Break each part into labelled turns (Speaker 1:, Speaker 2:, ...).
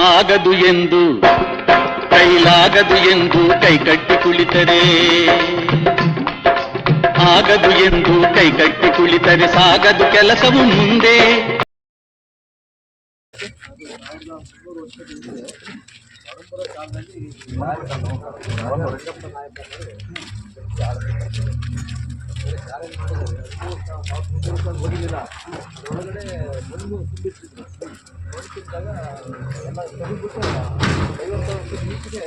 Speaker 1: ಆಗದು ಎಂದು, ಕೈಲಾಗದು ಎಂದು ಕೈ ಕಟ್ಟಿ ಕುಳಿತರೆ. ಆಗದು ಎಂದು ಕೈ ಕಟ್ಟಿ ಕುಳಿತರೆ, ಸಾಗದು ಕೆಲಸವು ಮುಂದೆ.
Speaker 2: ಹೊಡಿಲಿಲ್ಲ ಅದರೊಳಗಡೆ ಬಂದು ತುಂಬಿಟ್ಟಿದ್ರು ಹೊಡಿತಿದ್ದಾಗ ಎಲ್ಲ ತೆಗೆದ್ಬಿಟ್ಟು ಐವತ್ತು ವರ್ಷ ನೀಟಿಗೆ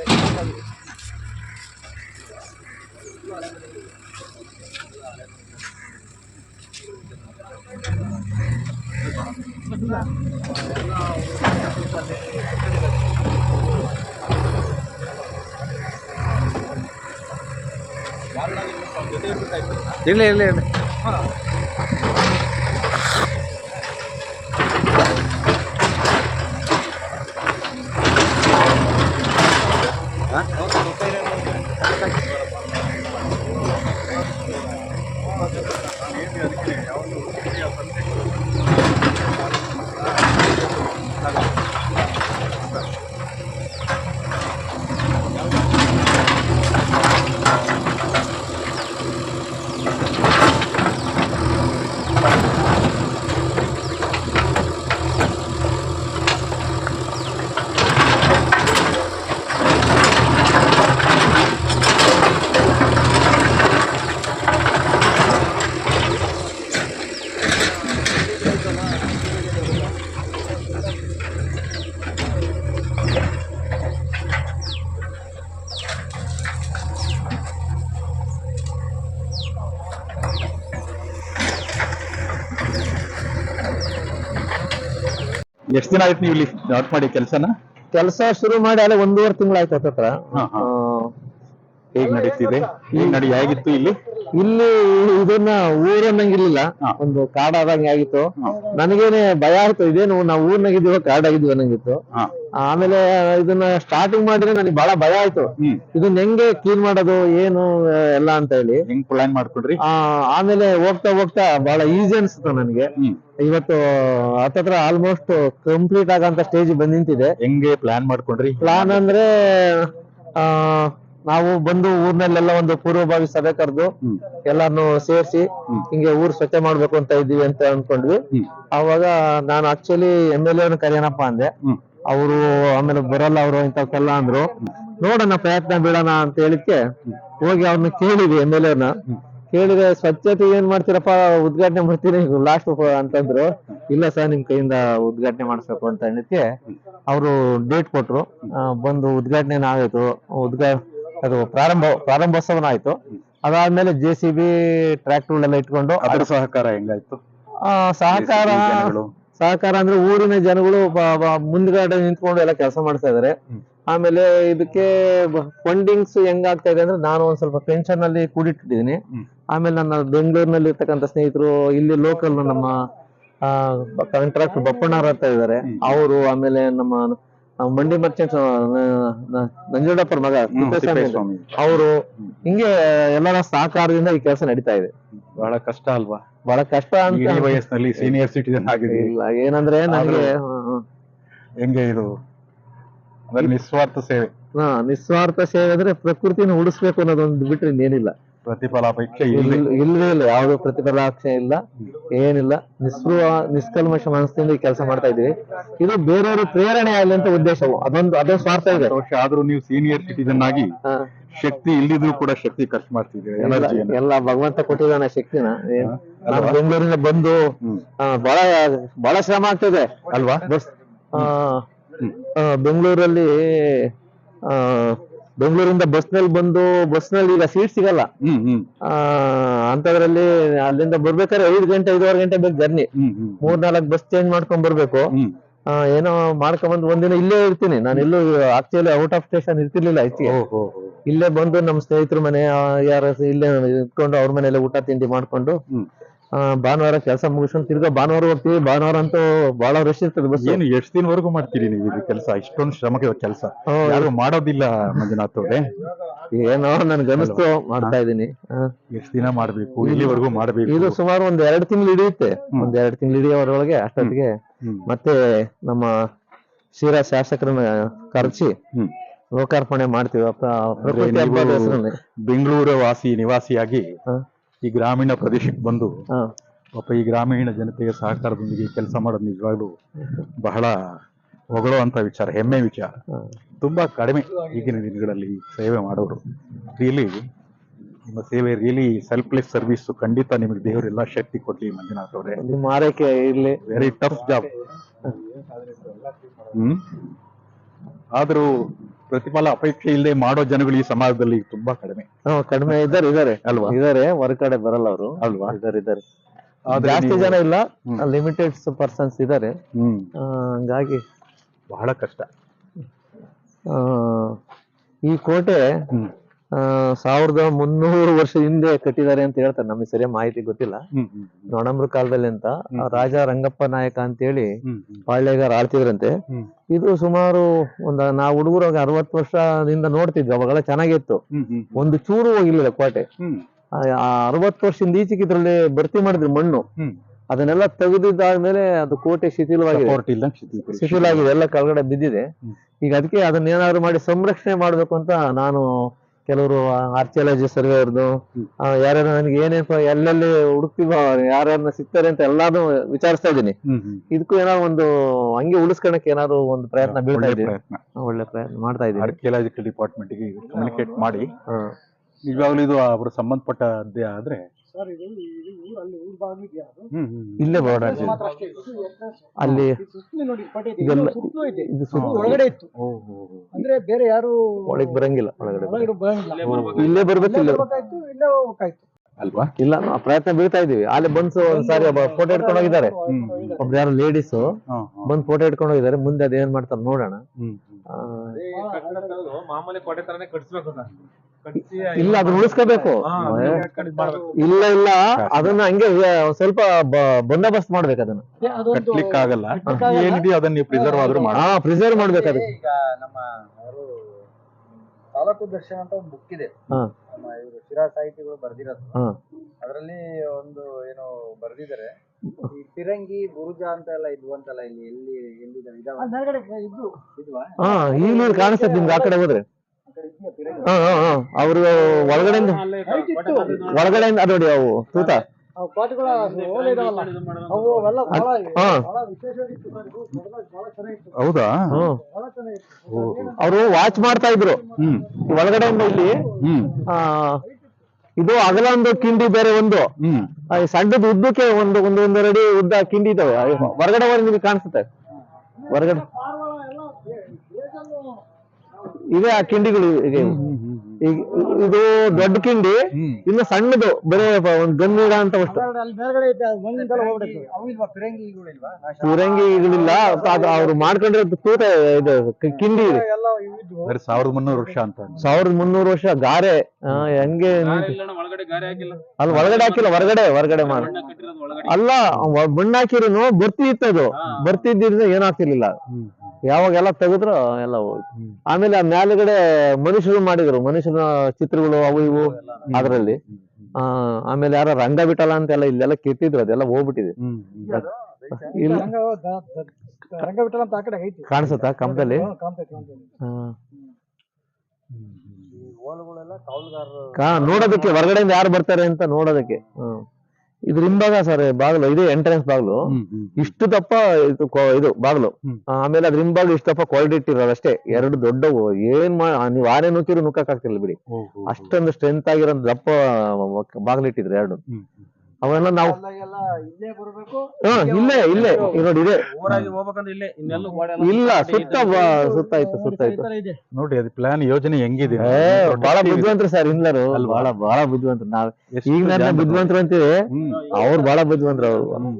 Speaker 2: ಎಲ್ಲ
Speaker 3: ಇಲ್ಲ ಇಲ್ಲ ಇಲ್ಲ
Speaker 4: ಎಷ್ಟ್ ದಿನ ಆಯ್ತು ನೀವು ಇಲ್ಲಿ ಸ್ಟಾರ್ಟ್ ಮಾಡಿ ಕೆಲಸನ?
Speaker 3: ಕೆಲಸ ಶುರು ಮಾಡಿ ಅಲ್ಲ ಒಂದೂವರೆ ತಿಂಗಳಾಯ್ತು ಹತ್ತತ್ರ.
Speaker 4: ಹಾ, ಹಾ. ಹೇಗ್ ನಡೀತಿದೆ? ಹೇಗ್ ನಡಿ ಹೇಗಿತ್ತು ಇಲ್ಲಿ?
Speaker 3: ಇಲ್ಲಿ ಇದನ್ನ ಊರ್
Speaker 4: ಅನ್ನಂಗಿಲ್ಲ
Speaker 3: ಒಂದು ಕಾಡಾದಂಗೆ ಆಗಿತ್ತು.
Speaker 4: ಹಾ.
Speaker 3: ನನಗೇನೆ ಭಯ ಆಯ್ತು ಇದೇನು ನಾವು ಊರ್ನಾಗಿದ್ದೀವೋ ಕಾಡಾಗಿದ್ವಿ ಅನ್ನಂಗಿತ್ತು. ಆಮೇಲೆ ಇದನ್ನ ಸ್ಟಾರ್ಟಿಂಗ್ ಮಾಡಿದ್ರೆ ನನಗೆ ಬಹಳ ಭಯ ಆಯ್ತು. ಇದನ್ನ ಹೆಂಗೆ ಕ್ಲೀನ್ ಮಾಡೋದು ಏನು ಎಲ್ಲ ಅಂತ ಹೇಳಿ.
Speaker 4: ಹೆಂಗ್ ಪ್ಲಾನ್ ಮಾಡ್ಕೊಂಡ್ರಿ?
Speaker 3: ಆ, ಆಮೇಲೆ ಹೋಗ್ತಾ ಹೋಗ್ತಾ ಬಹಳ ಈಸಿ ಅನ್ಸುತ್ತೆ ನನಗೆ. ಇವತ್ತು ಹತ್ತತ್ರ ಆಲ್ಮೋಸ್ಟ್ ಕಂಪ್ಲೀಟ್ ಆಗಂತ ಸ್ಟೇಜ್ ಬಂದ್ ನಿಂತಿದೆ.
Speaker 4: ಹೆಂಗೆ ಪ್ಲಾನ್ ಮಾಡ್ಕೊಂಡ್ರಿ?
Speaker 3: ಪ್ಲಾನ್ ಅಂದ್ರೆ ಆ ನಾವು ಬಂದು ಊರ್ನಲ್ಲೆಲ್ಲ ಒಂದು ಪೂರ್ವಭಾವಿ ಸಭೆ ಕರೆದು ಎಲ್ಲಾನು ಸೇರಿಸಿ. ಹಿಂಗೆ ಊರ್ ಸ್ವಚ್ಛ ಮಾಡ್ಬೇಕು ಅಂತ ಇದ್ದೀವಿ ಅಂತ ಅನ್ಕೊಂಡ್ವಿ ಅವಾಗ ನಾನು ಆಕ್ಚುಲಿ ಎಂ ಎಲ್ ಎ ಕರೆಯೋಣಪ್ಪ ಅಂದೆ. ಅವರು ಆಮೇಲೆ ಬರಲ್ಲ ಅವರು ಇಂಥವಕ್ಕೆಲ್ಲ ಅಂದ್ರು. ನೋಡೋಣ ಪ್ರಯತ್ನ ಬಿಡೋಣ ಅಂತ ಹೇಳಿಕ್ಕೆ ಹೋಗಿ ಅವ್ರನ್ನ ಕೇಳಿದ್ವಿ ಎಂ ಎಲ್ ಎನ ಕೇಳಿದ್ರೆ ಸ್ವಚ್ಛತೆ ಏನ್ ಮಾಡ್ತೀರಪ್ಪ ಉದ್ಘಾಟನೆ ಮಾಡ್ತೀನಿ ಲಾಸ್ಟ್ ಅಂತಂದ್ರು. ಇಲ್ಲ ಸರ್ ನಿಮ್ ಕೈಯಿಂದ ಉದ್ಘಾಟನೆ ಮಾಡಿಸ್ಬೇಕು ಅಂತ ಹೇಳಿಕ್ಕೆ ಅವರು ಡೇಟ್ ಕೊಟ್ರು. ಬಂದು ಉದ್ಘಾಟನೆ ಆಗೋಯ್ತು ಉದ್ಘಾ ಅದು ಪ್ರಾರಂಭ ಪ್ರಾರಂಭೋತ್ಸವನ ಆಯ್ತು ಅದಾದ್ಮೇಲೆ ಜೆ ಸಿ ಬಿ ಟ್ರ್ಯಾಕ್ಟರ್ಗಳೆಲ್ಲ ಇಟ್ಕೊಂಡು
Speaker 4: ಅದರ ಸಹಕಾರ ಹೆಂಗಾಯ್ತು
Speaker 3: ಆ, ಸಹಕಾರ
Speaker 4: ಜನಗಳು.
Speaker 3: ಸಹಕಾರ ಅಂದ್ರೆ ಊರಿನ ಜನಗಳು ಬ- ಬ- ಮುಂದ್ಗಡೆ ನಿಂತ್ಕೊಂಡು ಎಲ್ಲ ಕೆಲಸ ಮಾಡ್ತಾ ಇದಾರೆ ಆಮೇಲೆ ಇದಕ್ಕೆ ಫಂಡಿಂಗ್ಸ್ ಹೆಂಗಾಗ್ತಾ ಇದೆ ಅಂದ್ರೆ ನಾನು ಒಂದ್ ಸ್ವಲ್ಪ ಪೆನ್ಷನ್ ಅಲ್ಲಿ ಕೂಡಿಟ್ಟಿದ್ದೀನಿ
Speaker 4: ಹ್ಮ್.
Speaker 3: ಆಮೇಲೆ ನನ್ನ ಬೆಂಗಳೂರಿನಲ್ಲಿ ಇರ್ತಕ್ಕಂತ ಸ್ನೇಹಿತರು ಇಲ್ಲಿ ಲೋಕಲ್ ನಮ್ಮ ಕಾಂಟ್ರಾಕ್ಟ್ ಬಪ್ಪಣ್ಣವ್ರ ಅಂತ
Speaker 4: ಇದ್ದಾರೆ.
Speaker 3: ಅವರು ಆಮೇಲೆ ನಮ್ಮ ಮಂಡಿ ಮರ್ಚೆಂಟ್ಸ್ ನಂಜುಂಡಪ್ಪರ ಮಗ ತಿಪ್ಪೇಸ್ವಾಮಿ ಅವರು ಹಿಂಗೆ ಎಲ್ಲರ ಸಹಕಾರದಿಂದ ಈ ಕೆಲಸ ನಡೀತಾ ಇದೆ.
Speaker 4: ಬಹಳ ಕಷ್ಟ ಅಲ್ವಾ?
Speaker 3: ಬಹಳ ಕಷ್ಟ ಅಂತ
Speaker 4: ವಯಸ್ಸಿನಲ್ಲಿ ಸೀನಿಯರ್ ಸಿಟಿಜನ್ ಆಗಿದೆ
Speaker 3: ಇಲ್ಲ ಏನಂದ್ರೆ ನನಗೆ
Speaker 4: ಹೆಂಗೆ ಇದು? ನಿಸ್ವಾರ್ಥ ಸೇವೆ.
Speaker 3: ಹಾ ನಿಸ್ವಾರ್ಥ ಸೇವೆ ಅಂದ್ರೆ ಪ್ರಕೃತಿನ ಉಳಿಸ್ಬೇಕು ಅನ್ನೋದೊಂದು ಬಿಟ್ರೆ ಇನ್ನೇನಿಲ್ಲ.
Speaker 4: ಪ್ರತಿಫಲಾಪೇಕ್ಷೆ ಇಲ್ಲಿ
Speaker 3: ಇಲ್- ಇಲ್ವೇ ಇಲ್ಲ ಯಾವುದೇ ಪ್ರತಿಫಲಾಕ್ಷೆ ಇಲ್ಲ ಏನಿಲ್ಲ. ನಿಸ್ಪೃಹ ನಿಷ್ಕಲ್ಮಶ ಮನಸ್ಸಿನಿಂದ ಈ ಕೆಲಸ ಮಾಡ್ತಾ ಇದ್ದೀವಿ. ಇದು ಬೇರೆಯವರು ಪ್ರೇರಣೆ ಆಗಲಿ ಅಂತ ಉದ್ದೇಶವು. ಅದೊಂದು ಅದೇ ಸ್ವಾರ್ಥ ಇದೆ.
Speaker 4: ವರ್ಷ ಆದ್ರೂ ನೀವು ಸೀನಿಯರ್ ಸಿಟಿಜನ್ ಆಗಿ. ಶಕ್ತಿ ಇಲ್ಲಿದ್ರು ಕೂಡ ಶಕ್ತಿ ಖರ್ಚು ಮಾಡ್ತಿದ್ದೀರಿ?
Speaker 3: ಎಲ್ಲ- ಭಗವಂತ ಕೊಟ್ಟಿದ್ದಾನೆ ಶಕ್ತಿನ. ನಾನು? ಬೆಂಗಳೂರಿಂದ ಬಂದು ಬಹಳ ಬಹಳ ಶ್ರಮ ಆಗ್ತದೆ.
Speaker 4: ಅಲ್ವಾ?
Speaker 3: ಬಸ್ ಬೆಂಗಳೂರಲ್ಲಿ ಆ, ಬೆಂಗಳೂರಿಂದ ಬಸ್ನಲ್ಲಿ ಬಂದು ಬಸ್ನಲ್ಲಿ ಈಗ ಸೀಟ್ ಸಿಗಲ್ಲ.
Speaker 4: ಹ್ಮ್ ಹ್ಮ್.
Speaker 3: ಆ ಅಂತದ್ರಲ್ಲಿ ಅಲ್ಲಿಂದ ಬರ್ಬೇಕಾದ್ರೆ ಐದು ಗಂಟೆ ಐದುವರೆ ಗಂಟೆ ಬೇಕು ಜರ್ನಿ
Speaker 4: ಹ್ಮ್ ಹ್ಮ್
Speaker 3: ಮೂರ್ ನಾಲ್ಕು ಬಸ್ ಚೇಂಜ್ ಮಾಡ್ಕೊಂಡ್ ಬರ್ಬೇಕು.
Speaker 4: ಹ್ಮ್.
Speaker 3: ಆ, ಏನೋ ಮಾಡ್ಕೊಂಡ್ ಒಂದಿನ ಇಲ್ಲೇ ಇರ್ತೀನಿ. ನಾನು ಎಲ್ಲೂ ಆಕ್ಚುಲಿ ಔಟ್ ಆಫ್ ಸ್ಟೇಷನ್ ಇರ್ತಿರ್ಲಿಲ್ಲ ಹೆಚ್ಚಿಗೆ. ಇಲ್ಲೇ ಬಂದು ನಮ್ಮ ಸ್ನೇಹಿತರ ಮನೆ ಯಾರ ಇಲ್ಲೇ ಇಟ್ಕೊಂಡು ಅವ್ರ ಮನೇಲೆ ಊಟ ತಿಂಡಿ ಮಾಡ್ಕೊಂಡು
Speaker 4: ಹ್ಮ್.
Speaker 3: ಭಾನುವಾರ ಕೆಲಸ ಮುಗಿಸ್ಕೊಂಡು ತಿರ್ಗಾ ಭಾನುವಾರ ಹೋಗ್ತೀವಿ. ಭಾನುವಾರ ಅಂತೂ ಬಹಳ ರಶ್ ಇರ್ತದೆ ಬಸ್
Speaker 4: ಏನು ಎಷ್ಟು ದಿನವರೆಗೂ ಮಾಡ್ತೀರಿ ನೀವು ಇದು ಕೆಲಸ? ಇಷ್ಟೊಂದು ಶ್ರಮಕ್ಕೆ ಕೆಲಸ. ಯಾರು ಮಾಡೋದಿಲ್ಲ ಮಂಜುನಾಥ್ ಅವ್ರೆ.
Speaker 3: ಏನೋ ನನ್ಗೆ ಅನಿಸ್ತು ಮಾಡ್ತಾ ಇದೀನಿ
Speaker 4: ಎಷ್ಟು ದಿನ ಮಾಡ್ಬೇಕು? ಇಲ್ಲಿವರೆಗೂ ಮಾಡ್ಬೇಕು?
Speaker 3: ಇದು ಸುಮಾರು ಒಂದ್ ಎರಡ್ ತಿಂಗಳು ಹಿಡಿಯುತ್ತೆ. ಒಂದ್ ಎರಡು ತಿಂಗಳು ಹಿಡಿಯೋವರೊಳಗೆ ಅಷ್ಟೊತ್ತಿಗೆ ಮತ್ತೆ ನಮ್ಮ ಶಿರಾ ಶಾಸಕರನ್ನ ಕರೆಸಿ
Speaker 4: ಹ್ಮ್.
Speaker 3: ಲೋಕಾರ್ಪಣೆ ಮಾಡ್ತೀವಿ.
Speaker 4: ಬೆಂಗಳೂರು ವಾಸಿ ನಿವಾಸಿಯಾಗಿ ಈ ಗ್ರಾಮೀಣ ಪ್ರದೇಶಕ್ಕೆ ಬಂದು. ಪಾಪ ಈ ಗ್ರಾಮೀಣ ಜನತೆಯ ಸಹಕಾರದೊಂದಿಗೆ ಕೆಲಸ ಮಾಡೋದು ನಿಜವಾಗ್ಲೂ ಬಹಳ ಹೊಗಳುವಂತ ವಿಚಾರ ಹೆಮ್ಮೆ ವಿಚಾರ. ತುಂಬಾ ಕಡಿಮೆ ಈಗಿನ ದಿನಗಳಲ್ಲಿ ಸೇವೆ ಮಾಡೋರು. ರಿಯಲಿ ನಿಮ್ಮ ಸೇವೆ ರಿಯಲಿ ಸೆಲ್ಫ್ಲೆಸ್ ಸರ್ವಿಸ್ ಖಂಡಿತ ನಿಮಗೆ ದೇವರೆಲ್ಲ ಶಕ್ತಿ ಕೊಡ್ಲಿ ಮಂಜುನಾಥ್ ಅವರೇ.
Speaker 3: ನಿಮ್ಮ ಆರೈಕೆ ಇರ್ಲಿ.
Speaker 4: Very tough job hmm? ಆದ್ರೂ ಪ್ರತಿಫಲ ಅಪೇಕ್ಷೆ ಇಲ್ಲದೆ ಮಾಡೋ ಜನಗಳು ಈ ಸಮಾಜದಲ್ಲಿ ತುಂಬಾ ಕಡಿಮೆ.
Speaker 3: ಹ್ಮ್ ಕಡಿಮೆ ಇದ್ದಾರೆ ಇದಾರೆ
Speaker 4: ಅಲ್ವಾ?
Speaker 3: ಇದಾರೆ ಹೊರಗಡೆ ಬರಲ್ಲ ಅವರು.
Speaker 4: ಅಲ್ವಾ?
Speaker 3: ಇದಾರೆ ಇದಾರೆ
Speaker 4: ಆದ್ರೆ
Speaker 3: ಜಾಸ್ತಿ
Speaker 4: ನೀವು-
Speaker 3: ಜನ ಇಲ್ಲ
Speaker 4: ಹ್ಮ್.
Speaker 3: ಲಿಮಿಟೆಡ್ ಪರ್ಸನ್ಸ್
Speaker 4: ಹ್ಮ್.
Speaker 3: ಆ, ಹಂಗಾಗಿ
Speaker 4: ಬಹಳ ಕಷ್ಟ.
Speaker 3: ಆ, ಈ ಕೋಟೆ
Speaker 4: ಹ್ಮ್.
Speaker 3: ಸಾವಿರದ ಮುನ್ನೂರು ವರ್ಷ ಹಿಂದೆ ಕಟ್ಟಿದ್ದಾರೆ ಅಂತ ಹೇಳ್ತಾರೆ. ನಮಗೆ ಸರಿಯಾಗಿ ಮಾಹಿತಿ ಗೊತ್ತಿಲ್ಲ.
Speaker 4: ಹ್ಮ್
Speaker 3: ಕಾಲದಲ್ಲಿ ಅಂತ ರಾಜ ರಂಗಪ್ಪ ನಾಯಕ
Speaker 4: ಅಂತ ಹೇಳಿ
Speaker 3: ಪಾಳ್ಯಗಾರ ಆಳ್ತಿದ್ರಂತೆ. ಇದು ಸುಮಾರು ಒಂದ ನಾವು ಹುಡುಗರು ಅರವತ್ತು ವರ್ಷದಿಂದ ನೋಡ್ತಿದ್ವಿ. ಅವಾಗೆಲ್ಲ ಚೆನ್ನಾಗಿತ್ತು. ಒಂದು ಚೂರು ಹೋಗಿಲ್ಲ ಕೋಟೆ ಅರವತ್ತು ವರ್ಷದಿಂದ ಈಚೆಗೆ ಇದ್ರಲ್ಲಿ ಭರ್ತಿ ಮಾಡಿದ್ರು ಮಣ್ಣು. ಅದನ್ನೆಲ್ಲ ತೆಗೆದಿದ್ದಾದ್ಮೇಲೆ ಅದು ಕೋಟೆ ಶಿಥಿಲವಾಗಿದೆ
Speaker 4: ಶಿಥಿಲ-
Speaker 3: ಆಗಿದೆ ಎಲ್ಲ ಕೆಳಗಡೆ ಬಿದ್ದಿದೆ. ಈಗ ಅದಕ್ಕೆ ಅದನ್ನ ಏನಾದ್ರು ಮಾಡಿ ಸಂರಕ್ಷಣೆ ಮಾಡ್ಬೇಕು ಅಂತ ನಾನು ಕೆಲವರು ಆರ್ಚಿಯಾಲಜಿ ಸರ್ವೇಯರ್ದು
Speaker 4: ಅವ್ರದ್ದು
Speaker 3: ಯಾರ್ಯಾರು ನನಗೆ ಏನೇನ್ ಎಲ್ಲೆಲ್ಲಿ ಹುಡುಕ್ತಿವ ಯಾರ್ಯಾರನ್ನ ಸಿಗ್ತಾರೆ ಅಂತ ಎಲ್ಲಾನು ವಿಚಾರಿಸ್ತಾ ಇದ್ದೀನಿ.
Speaker 4: ಹ್ಮ್
Speaker 3: ಇದಕ್ಕೂ ಏನಾದ್ರು ಒಂದು ಹಂಗೆ ಉಳಿಸ್ಕೊಳ್ಳೋಕೆ ಏನಾದ್ರು ಒಂದು ಪ್ರಯತ್ನ ಬೀಳ್ತಾ
Speaker 4: ಒಳ್ಳೆ ಪ್ರಯತ್ನ.
Speaker 3: ಒಳ್ಳೆ ಪ್ರಯತ್ನ ಮಾಡ್ತಾ ಇದ್ದೀನಿ
Speaker 4: ಆರ್ಕಿಯಾಲಜಿಕಲ್ ಡಿಪಾರ್ಟ್ಮೆಂಟ್ಗೆ ಕಮ್ಯುನಿಕೇಟ್ ಮಾಡಿ. ನಿಜವಾಗ್ಲೂ ಇದು ಅವರು ಸಂಬಂಧಪಟ್ಟದ್ದೇ ಆದ್ರೆ
Speaker 5: ಸರ್ ಇದು ಇದು ಊರು ಅಲ್ಲಿ ಊರ್ ಬಾಗಿಲಿದ್ಯಾ ಅದು.
Speaker 4: ಹ್ಮ್ ಹ್ಮ್
Speaker 3: ಇಲ್ಲೇ ಬೋರ್ಡ್
Speaker 5: ಮಾತ್ರ ಅಷ್ಟೇ ಇದು. entrance.
Speaker 3: ಅಲ್ಲಿ
Speaker 5: ಇದು ಸುತ್ತಲೂ ನೋಡಿ ಕೋಟೆ ಇದೆ.
Speaker 3: ಇದೆಲ್ಲ-
Speaker 5: ಇದು ಸುತ್ತಲೂ ಇದೆ.
Speaker 3: ಇದು
Speaker 5: ಇದು. ಒಳಗಡೆ ಇತ್ತು. ಅಂದ್ರೆ ಬೇರೆ ಯಾರು
Speaker 3: ಒಳಗ್ ಬರಂಗಿಲ್ಲ ಒಳಗಡೆ
Speaker 5: ಒಳಗಡೆ ಬರಂಗಿಲ್ಲ.
Speaker 3: ಇಲ್ಲೇ ಬರ್ಬೇಕು
Speaker 5: ಇಲ್ಲೇ
Speaker 3: ಇಲ್ಲೇ
Speaker 5: ಬರ್ಬೇಕಾಯ್ತು ಇಲ್ಲೇ ಹೋಗ್ಬೇಕಾಯ್ತು.
Speaker 4: ಅಲ್ವಾ?
Speaker 3: ಇಲ್ಲ ನಾವು ಪ್ರಯತ್ನ ಬೀಳ್ತಾ ಇದೀವಿ ಅಲ್ಲಿ ಬಂದು ಒಂದ್ಸಾರಿ ಒಬ್ಬ ಫೋಟೋ ಹಿಡ್ಕೊಂಡು ಹೋಗಿದ್ದಾರೆ.
Speaker 4: ಹ್ಮ್.
Speaker 3: ಒಬ್ರು ಯಾರು ಲೇಡೀಸ್. ಬಂದ್ ಫೋಟೋ ಹಿಡ್ಕೊಂಡು ಹೋಗಿದ್ದಾರೆ. ಮುಂದೆ ಅದೇನ್ ಮಾಡ್ತಾರೆ ನೋಡೋಣ. ಆ,
Speaker 6: ಮಾಮೂಲಿ ಕೋಟೆ ತರನೇ ಕಟ್ಸ್ಬೇಕು.
Speaker 3: ಇಲ್ಲ ಅದನ್ನ ಉಳಿಸ್ಕೋಬೇಕು. ಇಲ್ಲ ಇಲ್ಲ ಅದನ್ನ ಹಂಗೆ ಸ್ವಲ್ಪ ಬಂದೋಬಸ್ತ್ ಮಾಡ್ಬೇಕು ಅದನ್ನ.
Speaker 5: ಕಟ್ಲಿಕ್ಕಾಗಲ್ಲ.
Speaker 4: ಕಟ್ಲಿಕ್ಕೆ ಆಗಲ್ಲ ಏನಿದೆಯೋ ಅದನ್ನ ನೀವು ಪ್ರಿಸರ್ವ್ ಆದ್ರೂ ಮಾಡಿ
Speaker 3: ಹಾ ಪ್ರಿಸರ್ವ್ ಮಾಡ್ಬೇಕು ಅದಕ್ಕೆ.
Speaker 2: ಈಗ ನಮ್ಮ ಅವರು ತಾಲೂಕು ದರ್ಶನ ಅಂತ ಒಂದು ಬುಕ್ ಇದೆ.
Speaker 3: ಹಾ.
Speaker 2: ನಮ್ಮ ಇವರು ಶಿರಾ ಸಾಹಿತಿಗಳು ಬರ್ದಿರೋದು. ಅದರಲ್ಲಿ ಒಂದು ಏನೋ ಬರ್ದಿದ್ದಾರೆ. ಈ ಫಿರಂಗಿ ಬುರುಜ ಅಂತ ಎಲ್ಲ ಇದ್ವು ಅಂತಲ್ಲ ಇಲ್ಲಿ ಎಲ್ಲಿ ಎಲ್ಲಿ ಇದಾವ? ಇದ್ವಾ?
Speaker 3: ಹಾ ಈಗ ಕಾಣಿಸ್ತದೆ ನಿಮ್ಗೆ ಆ ಕಡೆ ಹೋದ್ರೆ. ಅವ್ರು ಒಳಗಡೆಯಿಂದ. ಒಳಗಡೆಯಿಂದ ಅದು ನೋಡಿ ಅವು ತೂತ.
Speaker 5: ಆ ಕೋಟೆಗಳ ಓಲೆ ಇದಾವಲ್ಲ
Speaker 6: ಇದು ಮಾಡೋದು.
Speaker 5: ಅವು ಅವೆಲ್ಲ ಬಹಳ
Speaker 3: ಹಾ.
Speaker 5: ಬಹಳ ಸರ್ ಬಹಳ ಚೆನ್ನಾಗಿತ್ತು
Speaker 4: ಹೌದಾ?
Speaker 3: ಹ್ಮ್.
Speaker 5: ಬಹಳ ಚೆನ್ನಾಗಿತ್ತು
Speaker 3: ಅವರು ವಾಚ್ ಮಾಡ್ತಾ ಇದ್ರು. ಒಳಗಡೆಯಿಂದ ಇಲ್ಲಿ ಇದು ಅಗಲ ಒಂದು ಕಿಂಡಿ ಬೇರೆ ಒಂದು.
Speaker 4: ಸಣ್ಣದ
Speaker 3: ಆ, ಸಣ್ಣದು ಉದ್ದಕ್ಕೆ ಒಂದು ಒಂದು ಒಂದು ಅಡಿ ಉದ್ದ ಕಿಂಡಿ ಇದಾವೆ. ಹೊರಗಡೆ ಹೊರಗೆ ನಿಮಗೆ ಕಾಣಿಸುತ್ತೆ. ಹೊರಗಡೆ
Speaker 5: ಪಾರ್ವಾಳ ಎಲ್ಲ ಬೇ- ಬೇಜಾನು
Speaker 3: ಇದೆ ಆ ಕಿಂಡಿಗಳು ಈಗ ಇದು ದೊಡ್ಡ ಕಿಂಡಿ ಇನ್ನು ಸಣ್ಣದು ಬರೇ ಒಂದು ಒಂದು ಗನ್ನಿಡ ಅಂತ ಅಷ್ಟು.
Speaker 2: ಫಿರಂಗಿ
Speaker 3: ಈಗಲಿಲ್ಲ ಅದು ಅವ್ರು ಮಾಡ್ಕೊಂಡಿರೋದು ತೂತ ಇದು ಕಿಂಡಿ ಇದೆ.
Speaker 5: ಎಲ್ಲ
Speaker 4: ಸಾವಿರದ ಮುನ್ನೂರು ವರ್ಷ ಅಂತ.
Speaker 3: ಸಾವಿರದ ಮುನ್ನೂರು ವರ್ಷ ಗಾರೆ. ಹಂಗೆ ಅಲ್ಲಿ ಒಳಗಡೆ ಹಾಕಿಲ್ಲ ಹೊರಗಡೆ ಹೊರಗಡೆ ಮಾಡಿ. ಅಲ್ಲ ಬಣ್ಣ ಮಣ್ಣು ಹಾಕಿರೋನು ಬರ್ತಿ
Speaker 6: ಇತ್ತದು.
Speaker 3: ಬರ್ತಿದ್ರಿಂದ ಏನಾಗ್ತಿರ್ಲಿಲ್ಲ
Speaker 4: ಹ್ಮ್.
Speaker 3: ಯಾವಾಗೆಲ್ಲ ತೆಗೆದ್ರು ಎಲ್ಲ ಹೋಯ್ತು. ಆಮೇಲೆ ಆ ಮೇಲ್ಗಡೆ ಮನುಷ್ಯರು ಮಾಡಿದ್ರು ಮನುಷ್ಯನ ಚಿತ್ರಗಳು ಅವು ಇವು ಅದ್ರಲ್ಲಿ. ಆ, ಆಮೇಲೆ ಯಾರ ರಂಗ ಬಿಟ್ಟಲ್ಲ ಅಂತೆಲ್ಲ ಇಲ್ಲೆಲ್ಲ ಕೆತ್ತಿದ್ರು ಅದೆಲ್ಲ ಹೋಗ್ಬಿಟ್ಟಿದೆ. ಇಲ್ಲ.
Speaker 5: ರಂಗ ಬಿಟ್ಟಲ್ಲ ಅಂತ ಆ ಕಡೆ ಐತಿ.
Speaker 3: ಕಾಣಿಸುತ್ತಾ ಕಂಬದಲ್ಲಿ?
Speaker 5: ಹ್ಮ್, ಕಾಣ್ತೈತೆ ಕಾಣ್ತೈತೆ.
Speaker 3: ಆ, ಕಾ ನೋಡೋದಕ್ಕೆ ಹೊರಗಡೆಯಿಂದ ಯಾರು ಬರ್ತಾರೆ ಅಂತ ನೋಡೋದಕ್ಕೆ. ಹ್ಮ್. ಇದ್ರ ಹಿಂಭಾಗ ಸರ್ ಬಾಗ್ಲು ಇದೆ ಎಂಟ್ರೆನ್ಸ್ ಬಾಗ್ಲು. ಇಷ್ಟು ದಪ್ಪ ಇದು ಕೊ- ಇದು ಬಾಗ್ಲು. ಆಮೇಲೆ ಅದ್ರ ಹಿಂಭಾಗ ಇಷ್ಟು ದಪ್ಪ ಕ್ವಾಲಿಟಿ ಇಟ್ಟಿರೋದು ಅಷ್ಟೇ. ಎರಡು ದೊಡ್ಡವು. ಏನ್ ಮಾ ನೀವು ಆರೇ ನುಗ್ಗಿರು ನುಕ್ಕಕ್ ಆಗ್ತಿರ್ಲಿಲ್ಲ ಬಿಡಿ. ಅಷ್ಟೊಂದು ಸ್ಟ್ರೆಂತ್ ಆಗಿರೋ ದಪ್ಪ ಬಾಗ್ಲು ಇಟ್ಟಿದ್ರು ಎರಡು. ಅವೆಲ್ಲ ನಾವು
Speaker 2: ಇಲ್ಲೇ ಬರಬೇಕು.
Speaker 3: ಹಾ ಇಲ್ಲೇ ಇಲ್ಲೇ ಈಗ ನೋಡಿ ಇದೆ.
Speaker 6: ಊರಾಗಿ ಹೋಗ್ಬೇಕಂದ್ರೆ ಇಲ್ಲೇ ಇನ್ನೆಲ್ಲೂ
Speaker 3: ಸುತ್ತ. ಬ- ಸುತ್ತ ಇತ್ತು ಸುತ್ತ
Speaker 5: ಈ
Speaker 3: ಇತ್ತು
Speaker 5: ತರ ಇದೆ.
Speaker 4: ನೋಡಿ ಅದು ಪ್ಲಾನ್ ಯೋಜನೆ ಹೆಂಗಿದೆ?
Speaker 3: ಏ ಬಹಳ ಬುದ್ಧಿವಂತರು ಸರ್ ಹಿಂದರು
Speaker 4: ಅಲ್ವಾ?
Speaker 3: ಬಹಳ ಬಹಳ ಬುದ್ಧಿವಂತರು. ನಾವ್
Speaker 4: ಎಷ್ಟು
Speaker 3: ಈಗ ನನ್ನ ಬುದ್ಧಿವಂತರು ಅಂತೀವಿ
Speaker 4: ಹ್ಮ್.
Speaker 3: ಅವ್ರು ಬಹಳ ಬುದ್ಧಿವಂತರು ಅವ್ರು.
Speaker 4: ಹ್ಮ್.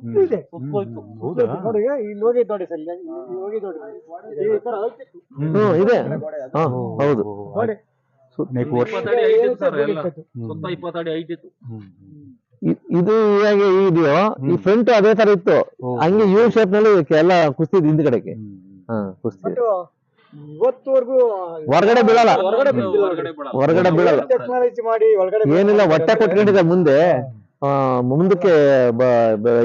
Speaker 5: ಇದು. ಇದೆ
Speaker 6: ಸುತ್ತು ಇತ್ತು.
Speaker 4: ಹೌದಾ?
Speaker 5: ನೋಡಿ ಇಲ್ಲಿ ಹೋಗಿದ್ ನೋಡಿ ಸರ್ ಇಲ್ಲಿ ಇಲ್ಲಿ ನೋಡಿ. ಈ ತರ ಐತಿ.
Speaker 3: ಹ್ಮ್ ಇದೆ. ಹಾ ಹೌದು.
Speaker 5: ಗೋಡೆ.
Speaker 4: ನಾಲ್ಕು ವರ್ಷ
Speaker 6: ಇಪ್ಪತ್ತು height ಇತ್ತು ಸರ್ ಎಲ್ಲ.
Speaker 5: ಹೋಗಿತ್ತು.
Speaker 6: ಸುತ್ತ ಇಪ್ಪತ್ತು ಅಡಿ height ಇತ್ತು.
Speaker 4: ಹ್ಮ್.
Speaker 3: ಇ- ಇದು ಹೇಗೆ ಇದೆಯೋ ಈ
Speaker 4: ಹ್ಮ್.
Speaker 3: ಫ್ರಂಟ್ ಅದೇ ತರ ಇತ್ತು. ಹಂಗೆ ಯು ಶೇಪ್ನಲ್ಲಿ ಎಲ್ಲ ಕುಸ್ತಿದ್ ಹಿಂದ್ಗಡೆಗೆ. ಹಾ ಕುಸ್ತಿ
Speaker 5: ಬಟ್ ಇವತ್ತುವರೆಗೂ
Speaker 3: ಹೊರಗಡೆ ಬೀಳಲ್ಲ
Speaker 5: ಹೊರಗಡೆ ಬಿದ್ದಿಲ್ಲ
Speaker 6: ಹೊರಗಡೆ ಬಿಡಲ್ಲ.
Speaker 3: ಹೊರಗಡೆ ಬೀಳಲ್ಲ
Speaker 5: ಟೆಕ್ನಾಲಜಿ ಮಾಡಿ ಒಳಗಡೆ
Speaker 3: ಏನಿಲ್ಲ ಹೊಟ್ಟೆ ಕೊಟ್ಕೊಂಡಿದೆ ಮುಂದೆ ಮುಂದಕ್ಕೆ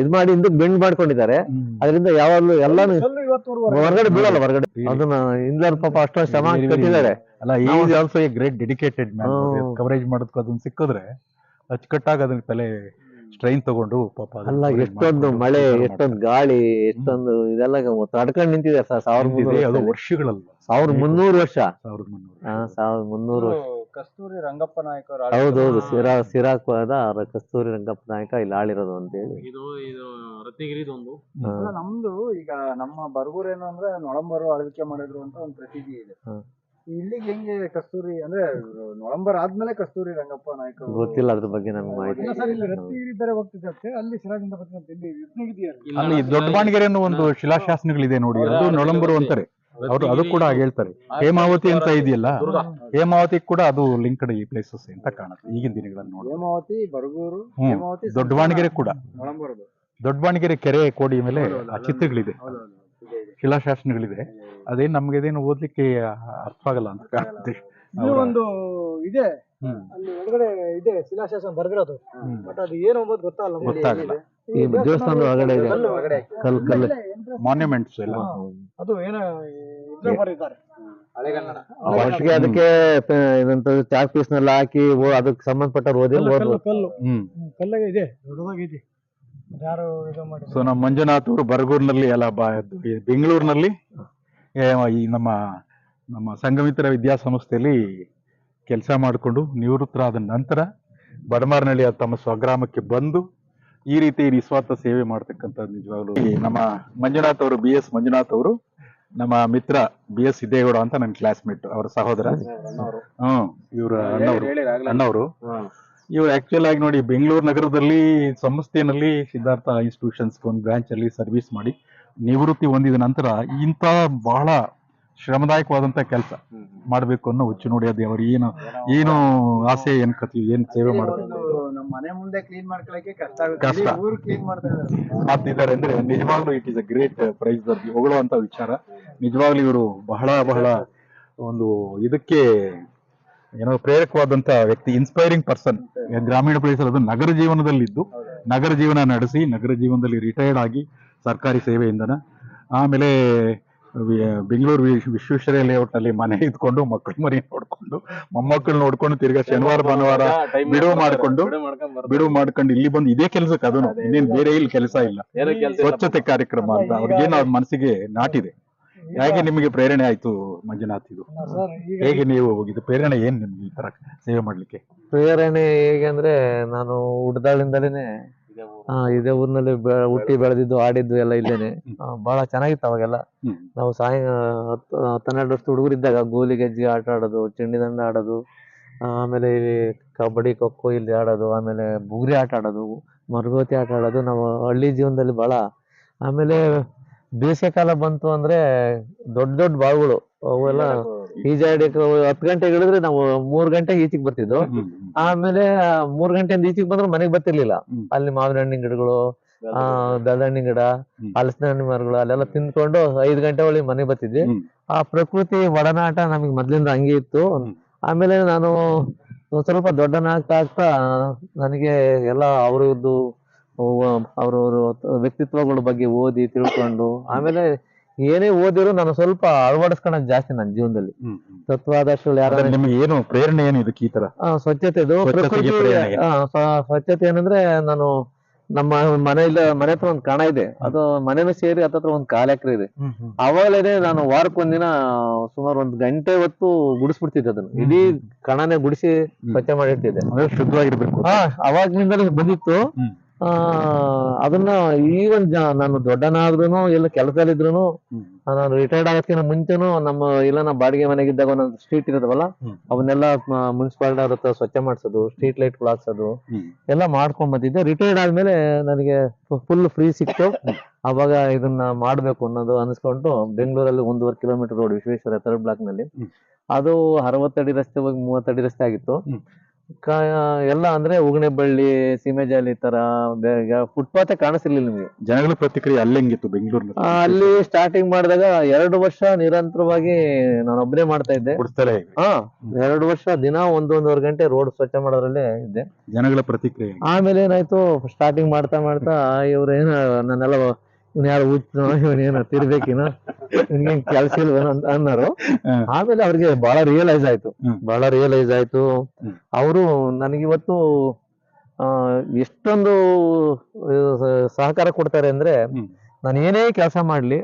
Speaker 3: ಇದ್ ಮಾಡಿ ಹಿಂದಕ್ಕೆ ಬೆಂಡ್ ಮಾಡ್ಕೊಂಡಿದ್ದಾರೆ. ಅದರಿಂದ ಯಾವಾಗ್ಲೂ ಎಲ್ಲಾನು ಹೊರಗಡೆ. ಬೀಳಲ್ಲ ಹೊರಗಡೆ. ಅದನ್ನ ಇಂದ್ಲರ್ ಪಾಪ ಅಷ್ಟೊಂದು ಶ್ರಮ. ಕಟ್ಟಿದ್ದಾರೆ.
Speaker 4: ಅಲ್ಲ is also a great dedicated. Coverage ಮಾಡೋದಕ್ಕೆ ಅದನ್ನ ಸಿಕ್ಕಿದ್ರೆ ಅಚ್ಚುಕಟ್ಟಾಗಿ ಅದನ್ನ ತಲೆ ಸ್ಟ್ರೈನ್ ತಗೊಂಡು ಪಾಪ
Speaker 3: ಅಲ್ಲ ಎಷ್ಟೊಂದು ಮಳೆ ಎಷ್ಟೊಂದು ಗಾಳಿ ಎಷ್ಟೊಂದು ಇದೆಲ್ಲ ತಡ್ಕೊಂಡ್ ನಿಂತಿದೆ ಸರ್ ಸಾವಿರದ
Speaker 4: ಅದು
Speaker 3: ಮುನ್ನೂರು
Speaker 4: ವರ್ಷಗಳಲ್ಲ.
Speaker 3: ಸಾವಿರದ ಮುನ್ನೂರು ವರ್ಷ.
Speaker 4: ಸಾವಿರದ ಮುನ್ನೂರು.
Speaker 3: ಸಾವಿರದ ಮುನ್ನೂರು ವರ್ಷ.
Speaker 2: ಕಸ್ತೂರಿ ರಂಗಪ್ಪ ನಾಯಕ
Speaker 3: ಹೌದೌದು ಸಿರಾ ಸಿರಾಪುರದ ಕಸ್ತೂರಿ ರಂಗಪ್ಪ ನಾಯಕ ಇಲ್ಲಿ ಆಳಿರೋದು ಅಂತೇಳಿ
Speaker 6: ಇದು ಇದು ರತ್ನಗಿರಿದೊಂದು.
Speaker 2: ನಮ್ದು ಈಗ ನಮ್ಮ ಬರ್ಗೂರ್ ಏನು ಅಂದ್ರೆ ನೊಳಂಬರು ಆಳ್ವಿಕೆ ಮಾಡಿದ್ರು ಅಂತ ಒಂದು ಪ್ರತೀತಿ ಇದೆ. ಇಲ್ಲಿಗೆ ಹೆಂಗೆ ಕಸ್ತೂರಿ ಅಂದ್ರೆ ನವೆಂಬರ್ ಆದ್ಮೇಲೆ ಕಸ್ತೂರಿ ರಂಗಪ್ಪ ನಾಯಕ
Speaker 3: ಗೊತ್ತಿಲ್ಲ ಅದ್ರ ಬಗ್ಗೆ ನಮ್ಗೆ ಮಾಹಿತಿ
Speaker 5: ಇಲ್ಲ ಸರ್ ಇಲ್ಲಿ
Speaker 3: ಇಲ್ಲ.
Speaker 5: ರತ್ನಗಿರಿ ಬೇರೆ ಹೋಗ್ತಿದ್ದಂತೆ ಅಲ್ಲಿ ಸಿರಾಜಿಂದ ಬರ್ತಿದ್ದಂತೆ ಇಲ್ಲಿ ರತ್ನಗಿರಿ
Speaker 4: ಅಲ್ಲಿ ದೊಡ್ಡ ಬಾಣಗೆರೆ ಅನ್ನೋ ಒಂದು ಶಿಲಾಶಾಸನಗಳಿದೆ ನೋಡಿ ಅದು ನೊಳಂಬರು ಅಂತಾರೆ. ಅವರು ಅದು ಕೂಡ ಹಾಗೆ ಹೇಳ್ತಾರೆ. ಹೇಮಾವತಿ ಅಂತ ಇದೆಯಲ್ಲ? ಹೇಮಾವತಿ ಕೂಡ ಅದು ಲಿಂಕ್ಡ್ ಈ ಪ್ಲೇಸಸ್ ಅಂತ ಕಾಣುತ್ತೆ ಈಗಿನ ದಿನಗಳನ್ನು ನೋಡಿ
Speaker 2: ಹೇಮಾವತಿ ಬರಗೂರು
Speaker 4: ಹ್ಮ್.
Speaker 2: ಹೇಮಾವತಿ
Speaker 4: ದೊಡ್ಡವಾಣಗೆರೆ ಕೂಡ. ದೊಡ್ಡವಾಣಿಗೆರೆ ಕೆರೆ ಕೋಡಿ ಮೇಲೆ ಆ ಚಿತ್ರಗಳಿದೆ. ಶಿಲಾಶಾಸನಗಳಿದೆ. ಅದೇನ್ ನಮ್ಗೆ ಅದೇನು ಓದ್ಲಿಕ್ಕೆ ಅರ್ಥ ಆಗಲ್ಲ ಅಂತ ಕಾಣುತ್ತೆ.
Speaker 5: ಒಂದು ಇದೆ. ಅಲ್ಲಿ ಒಳಗಡೆ ಇದೆ ಶಿಲಾಶಾಸನ ಬರ್ದಿರೋದು. ಬಟ್ ಅದು ಏನು ಅಂಬೋದು ಗೊತ್ತಾಗಲ್ಲ
Speaker 4: ಗೊತ್ತಾಗಲ್ಲ.
Speaker 3: ಈ ದೇವಸ್ಥಾನದ ಒಳಗಡೆ ಇದೆ.
Speaker 2: ಕಲ್ಲು
Speaker 3: ಕಲ್ ಕಲ್ಲು
Speaker 4: ಮಾನ್ಯುಮೆಂಟ್ಸ್ ಎಲ್ಲ.
Speaker 5: ಅದು ಏನೋ ಇದ್ರ ಬರೀತಾರೆ
Speaker 2: ಹಳೆಗನ್ನಡ
Speaker 3: ಒಟ್ಟಿಗೆ ಅದಕ್ಕೆ ಇದಂತ ಚಾಕ್ ಪೀಸ್ನಲ್ಲಿ ಹಾಕಿ ಓ- ಅದಕ್ಕೆ ಸಂಬಂಧಪಟ್ಟ ಓದಿ
Speaker 5: ಕಲ್ಲು ಕಲ್ಲು ಕಲ್ಲು.
Speaker 4: ಹ್ಮ್.
Speaker 5: ಹ್ಮ್, ಇದೆ ದೊಡ್ಡದಾಗಿದೆ. ಯಾರು ಇದು
Speaker 4: ಸೊ ನಮ್ಮ ಮಂಜುನಾಥ್ ಅವರು ಬರಗೂರಿನಲ್ಲಿ ಅಲ್ಲ ಬಾ ಈ ಬೆಂಗಳೂರಿನಲ್ಲಿ ಏ, ಈ ನಮ್ಮ ನಮ್ಮ ಸಂಗಮಿತ್ರ ವಿದ್ಯಾಸಂಸ್ಥೆಯಲ್ಲಿ ಕೆಲಸ ಮಾಡಿಕೊಂಡು ನಿವೃತ್ತರಾದ ನಂತರ ಬಡಮಾರ್ನಳ್ಳಿ ತಮ್ಮ ಸ್ವಗ್ರಾಮಕ್ಕೆ ಬಂದು ಈ ರೀತಿ ನಿಸ್ವಾರ್ಥ ಸೇವೆ ಮಾಡ್ತಕ್ಕಂಥ ನಿಜವಾಗ್ಲೂ ನಮ್ಮ ಮಂಜುನಾಥ್ ಅವರು ಬಿ ಎಸ್ ಮಂಜುನಾಥ್ ಅವರು ನಮ್ಮ ಮಿತ್ರ ಬಿ ಎಸ್ ಸಿದ್ದೇಗೌಡ ಅಂತ ನನ್ನ ಕ್ಲಾಸ್ಮೇಟ್ ಅವರ ಸಹೋದರ. ಹ್ಮ್ ಇವ್ರ ಅಣ್ಣವರು. ಅಣ್ಣವರು. ಇವ್ರು ಆಕ್ಚುಲ್ ಆಗಿ ನೋಡಿ ಬೆಂಗಳೂರು ನಗರದಲ್ಲಿ ಸಂಸ್ಥೆನಲ್ಲಿ ಸಿದ್ಧಾರ್ಥ ಇನ್ಸ್ಟಿಟ್ಯೂಷನ್ಸ್ ಒಂದು ಬ್ರಾಂಚ್ ಅಲ್ಲಿ ಸರ್ವಿಸ್ ಮಾಡಿ ನಿವೃತ್ತಿ ಹೊಂದಿದ ನಂತರ ಇಂಥ ಬಹಳ ಶ್ರಮದಾಯಕವಾದಂತ ಕೆಲಸ ಮಾಡಬೇಕು ಅನ್ನೋ ಹುಚ್ಚು ನೋಡಿ ಅದು ಅವ್ರು ಏನು ಏನು ಆಸೆ ಏನ್ ಕತಿ ಏನ್ ಸೇವೆ ಮಾಡಬೇಕು.
Speaker 2: ನಮ್ಮ ಮನೆ ಮುಂದೆ ಕ್ಲೀನ್ ಮಾಡ್ಕೊಳಕ್ಕೆ ಕಷ್ಟ ಆಗುತ್ತೆ.
Speaker 4: ಕಷ್ಟ.
Speaker 2: ಊರು ಕ್ಲೀನ್ ಮಾಡ್ತಾ ಇದ್ದಾರೆ.
Speaker 4: ಮಾಡ್ತಿದ್ದಾರೆ ಅಂದ್ರೆ ನಿಜವಾಗ್ಲೂ it is a great praise ಹೊಗಳುವಂತ ವಿಚಾರ. ನಿಜವಾಗ್ಲೂ ಇವರು ಬಹಳ ಬಹಳ ಒಂದು ಇದಕ್ಕೆ ಏನೋ ಪ್ರೇರಕವಾದಂತ ವ್ಯಕ್ತಿ ಇನ್ಸ್ಪೈರಿಂಗ್ ಪರ್ಸನ್ ಗ್ರಾಮೀಣ ಪ್ರದೇಶದಲ್ಲಿ ಅದು ನಗರ ಜೀವನದಲ್ಲಿದ್ದು ನಗರ ಜೀವನ ನಡೆಸಿ ನಗರ ಜೀವನದಲ್ಲಿ ರಿಟೈರ್ಡ್ ಆಗಿ ಸರ್ಕಾರಿ ಸೇವೆಯಿಂದನ. ಆಮೇಲೆ ಬೆಂಗಳೂರು ವಿಶ್ವೇಶ್ವರ ವಿಶ್ವೇಶ್ವರಯ್ಯ ಲೇಔಟ್ನಲ್ಲಿ ಮನೆ ಇದ್ಕೊಂಡು ಮಕ್ಕಳು ಮರಿ ನೋಡ್ಕೊಂಡು ಮೊಮ್ಮಕ್ಕಳು ನೋಡ್ಕೊಂಡು ತಿರ್ಗಾ ಶನಿವಾರ ಭಾನುವಾರ ಬಿಡುವು ಮಾಡ್ಕೊಂಡು ಬಿಡುವು ಮಾಡ್ಕೊಂಡು ಇಲ್ಲಿ ಬಂದು ಇದೇ ಕೆಲಸಕ್ಕೆ ಅದನ್ನು ಇನ್ನೇನ್ ಬೇರೆ ಇಲ್ಲಿ ಕೆಲಸ ಇಲ್ಲ. ಸ್ವಚ್ಛತೆ ಕಾರ್ಯಕ್ರಮ ಅಂತ ಅವ್ರಿಗೇನು ಅವ್ರ ಮನಸ್ಸಿಗೆ ನಾಟಿದೆ. ಹೇಗೆ ನಿಮಗೆ ಪ್ರೇರಣೆ ಆಯ್ತು ಮಂಜುನಾಥ್ ಇದು? ಹೇಗೆ ನೀವು ಹೋಗಿದ್ದು ಪ್ರೇರಣೆ ಏನ್ ನಿಮ್ಗೆ ಈ ತರ ಸೇವೆ ಮಾಡ್ಲಿಕ್ಕೆ?
Speaker 3: ಪ್ರೇರಣೆ ಹೇಗೆ ಅಂದ್ರೆ ನಾನು ಹುಡ್ದಾಳಿಂದಲೇನೆ ಇದೇ ಊರಿನಲ್ಲಿ ಹುಟ್ಟಿ ಬೆಳೆದಿದ್ದು ಆಡಿದ್ದು ಎಲ್ಲ ಇಲ್ಲೇನೆ. ಬಹಳ ಚೆನ್ನಾಗಿತ್ತು ಅವಾಗೆಲ್ಲ. ನಾವು ಸಾಯ ಹತ್ತು ವರ್ಷದ ವರ್ಷದ ಹುಡುಗರಿದ್ದಾಗ ಗೋಲಿ ಗೆಜ್ಜೆ ಆಟ ಆಡೋದು ಚೆಂಡಿದಂಡ ಆಡೋದು ಆಮೇಲೆ ಇಲ್ಲಿ ಕಬಡ್ಡಿ ಖೋಖೋ ಇಲ್ಲಿ ಆಡೋದು ಆಮೇಲೆ ಬುಗುರಿ ಆಟ ಆಡೋದು ಮರಗೋತಿ ಆಟ ಆಡೋದು ನಾವು ಹಳ್ಳಿ ಜೀವನದಲ್ಲಿ ಬಹಳ. ಆಮೇಲೆ ಬೇಸಿಗೆ ಕಾಲ ಬಂತು ಅಂದ್ರೆ ದೊಡ್ಡ ದೊಡ್ಡ ಬಾವಿಗಳು ಅವೆಲ್ಲ ಈಜಾಡಕ್ಕೆ ಹತ್ತು ಗಂಟೆಗೆ ಇಳಿದ್ರೆ ನಾವು ಮೂರ್ ಗಂಟೆಗೆ ಈಚೆಗೆ ಬರ್ತಿದ್ವು ಆಮೇಲೆ ಮೂರ್ ಗಂಟೆಯಿಂದ ಈಚೆಗೆ ಬಂದ್ರೆ ಮನೆಗೆ ಬರ್ತಿರ್ಲಿಲ್ಲ. ಅಲ್ಲಿ ಮಾವಿನ ಹಣ್ಣಿನ ಗಿಡಗಳು ಆ ಬೆಳದಣ್ಣಿನ ಗಿಡ. ಹಲಸಿನ ಹಣ್ಣಿನ ಮರಗಳು ಅಲ್ಲೆಲ್ಲ ತಿನ್ಕೊಂಡು ಐದ್ ಗಂಟೆ ಒಳಗೆ ಮನೆಗೆ ಬರ್ತಿದ್ವಿ. ಆ ಪ್ರಕೃತಿ ಒಡನಾಟ ನಮಗೆ ಮೊದ್ಲಿಂದ ಹಂಗೆ ಇತ್ತು. ಆಮೇಲೆ ನಾನು ಸ್ವಲ್ಪ ದೊಡ್ಡನಾಗ್ತಾ ಆಗ್ತಾ ನನಗೆ ಎಲ್ಲ ಅವ್ರದ್ದು ಅವ್ರವ್ರ ವ್ಯಕ್ತಿತ್ವಗಳ ಬಗ್ಗೆ ಓದಿ ತಿಳ್ಕೊಂಡು ಆಮೇಲೆ ಏನೇ ಓದಿದ್ರು ನಾನು ಸ್ವಲ್ಪ ಅಳವಡಿಸ್ಕೊಳಕ್ ಜಾಸ್ತಿ ನನ್ನ ಜೀವನದಲ್ಲಿ. ತತ್ವಾದರ್ಶಗಳು ಯಾರು
Speaker 4: ನಿಮ್ಗೆ ಏನು ಪ್ರೇರಣೆ ಏನು ಇದಕ್ಕೆ ಈ ತರ
Speaker 3: ಸ್ವಚ್ಛತೆದು ಪ್ರಕೃತಿ ಸ್ವಚ್ಛತೆ ಏನಂದ್ರೆ ನಾನು ನಮ್ಮ ಮನೆಯಿಂದ ಮನೆ ಹತ್ರ ಒಂದ್ ಕಣ ಇದೆ. ಅದು ಮನೆನೂ ಸೇರಿ ಹತ್ತತ್ರ ಒಂದ್ ಕಾಲ್ ಎಕರೆ ಇದೆ. ಅವಾಗಲೇನೆ ನಾನು ವಾರಕ್ಕೊಂದಿನ ಸುಮಾರು ಒಂದ್ ಗಂಟೆ ಹೊತ್ತು ಗುಡಿಸ್ಬಿಡ್ತಿದ್ದೆ ಅದನ್ನ. ಇಡೀ ಕಣನೆ ಗುಡಿಸಿ ಸ್ವಚ್ಛ ಮಾಡಿರ್ತಿದ್ದೆ
Speaker 4: ಶುದ್ಧವಾಗಿರ್ಬೇಕು.
Speaker 3: ಹಾ ಅವಾಗ್ಲಿಂದಲೇ ಬಂದಿತ್ತು. ಆ ಅದನ್ನ ಈವನ್ ನಾನು ದೊಡ್ಡನಾದ್ರೂನು ಎಲ್ಲ ಕೆಲಸದಲ್ಲಿದ್ರು. ನಾನು ರಿಟೈರ್ಡ್ ಆಗೋದಕ್ಕಿಂತ ಮುಂಚೆನು ನಮ್ಮ ಇಲ್ಲ ನಮ್ಮ ಬಾಡಿಗೆ ಮನೆಗಿದ್ದಾಗ ಒಂದೊಂದು ಸ್ಟ್ರೀಟ್ ಇರೋದವಲ್ಲ. ಅವನ್ನೆಲ್ಲ ಮುನ್ಸಿಪಾಲಿಟಿ ಅವ್ರ ಹತ್ರ ಸ್ವಚ್ಛ ಮಾಡಿಸೋದು ಸ್ಟ್ರೀಟ್ ಲೈಟ್ ಹಾಕ್ಸೋದು ಎಲ್ಲಾ ಮಾಡ್ಕೊಂಡ್ ಬಂದಿದ್ದೆ ರಿಟೈರ್ಡ್ ಆದ್ಮೇಲೆ ನನಗೆ ಫುಲ್ ಫ್ರೀ ಸಿಕ್ತು ಅವಾಗ ಇದನ್ನ ಮಾಡ್ಬೇಕು ಅನ್ನೋದು ಅನ್ಸ್ಕೊಂಡು ಬೆಂಗಳೂರಲ್ಲಿ ಒಂದೂವರೆ ಕಿಲೋಮೀಟರ್ ರೋಡ್ ವಿಶ್ವೇಶ್ವರ ಥರ್ಡ್
Speaker 4: ಬ್ಲಾಕ್ನಲ್ಲಿ.
Speaker 3: ಅದು ಅರವತ್ತಡಿ ರಸ್ತೆ ಹೋಗಿ ಮೂವತ್ತಡಿ ರಸ್ತೆ ಆಗಿತ್ತು. ಕಾ- ಎಲ್ಲ ಅಂದ್ರೆ ಉಗಣೆ ಬಳ್ಳಿ ಸೀಮೆಜಾಲಿ ಜಾಲಿ ತರ ಫುಟ್ಪಾತೆ ಕಾಣಿಸ್ತಿರ್ಲಿಲ್ಲ ನಿಮಗೆ.
Speaker 4: ಜನಗಳ ಪ್ರತಿಕ್ರಿಯೆ ಅಲ್ಲಿ ಹೆಂಗಿತ್ತು ಬೆಂಗಳೂರಿನ
Speaker 3: ಆ, ಅಲ್ಲಿ ಸ್ಟಾರ್ಟಿಂಗ್ ಮಾಡಿದಾಗ ಎರಡು ವರ್ಷ ನಿರಂತರವಾಗಿ ನಾನು ಒಬ್ಬನೇ ಮಾಡ್ತಾ ಇದ್ದೆ. ಹಾ ಎರಡು ವರ್ಷ ದಿನ ಒಂದೊಂದೂವರೆ ಗಂಟೆ ರೋಡ್ ಸ್ವಚ್ಛ ಮಾಡೋದ್ರಲ್ಲೇ ಇದ್ದೆ.
Speaker 4: ಜನಗಳ ಪ್ರತಿಕ್ರಿಯೆ
Speaker 3: ಆಮೇಲೆ ಏನಾಯ್ತು ಸ್ಟಾರ್ಟಿಂಗ್ ಮಾಡ್ತಾ ಮಾಡ್ತಾ ಇವ್ರು ಏನ ನನ್ನೆಲ್ಲ ಇವ್ನ ಯಾರು ಹುಚ್ಚನೋ ಇವನೇನ ತಿರ್ಬೇಕಿನ ಇವ್ನಿಗೇನ್ ಕೆಲ್ಸ ಇಲ್ವೇನೋ ಅಂತ ಅನ್ನೋರು. ಆಮೇಲೆ ಅವ್ರಿಗೆ ಬಹಳ ರಿಯಲೈಸ್ ಆಯ್ತು. ಬಹಳ ರಿಯಲೈಸ್ ಆಯ್ತು. ಅವರು ನನಗಿವತ್ತು ಆ ಎಷ್ಟೊಂದು ಸಹಕಾರ ಕೊಡ್ತಾರೆ ಅಂದ್ರೆ. ನಾನು ಏನೇ ಕೆಲಸ ಮಾಡ್ಲಿ.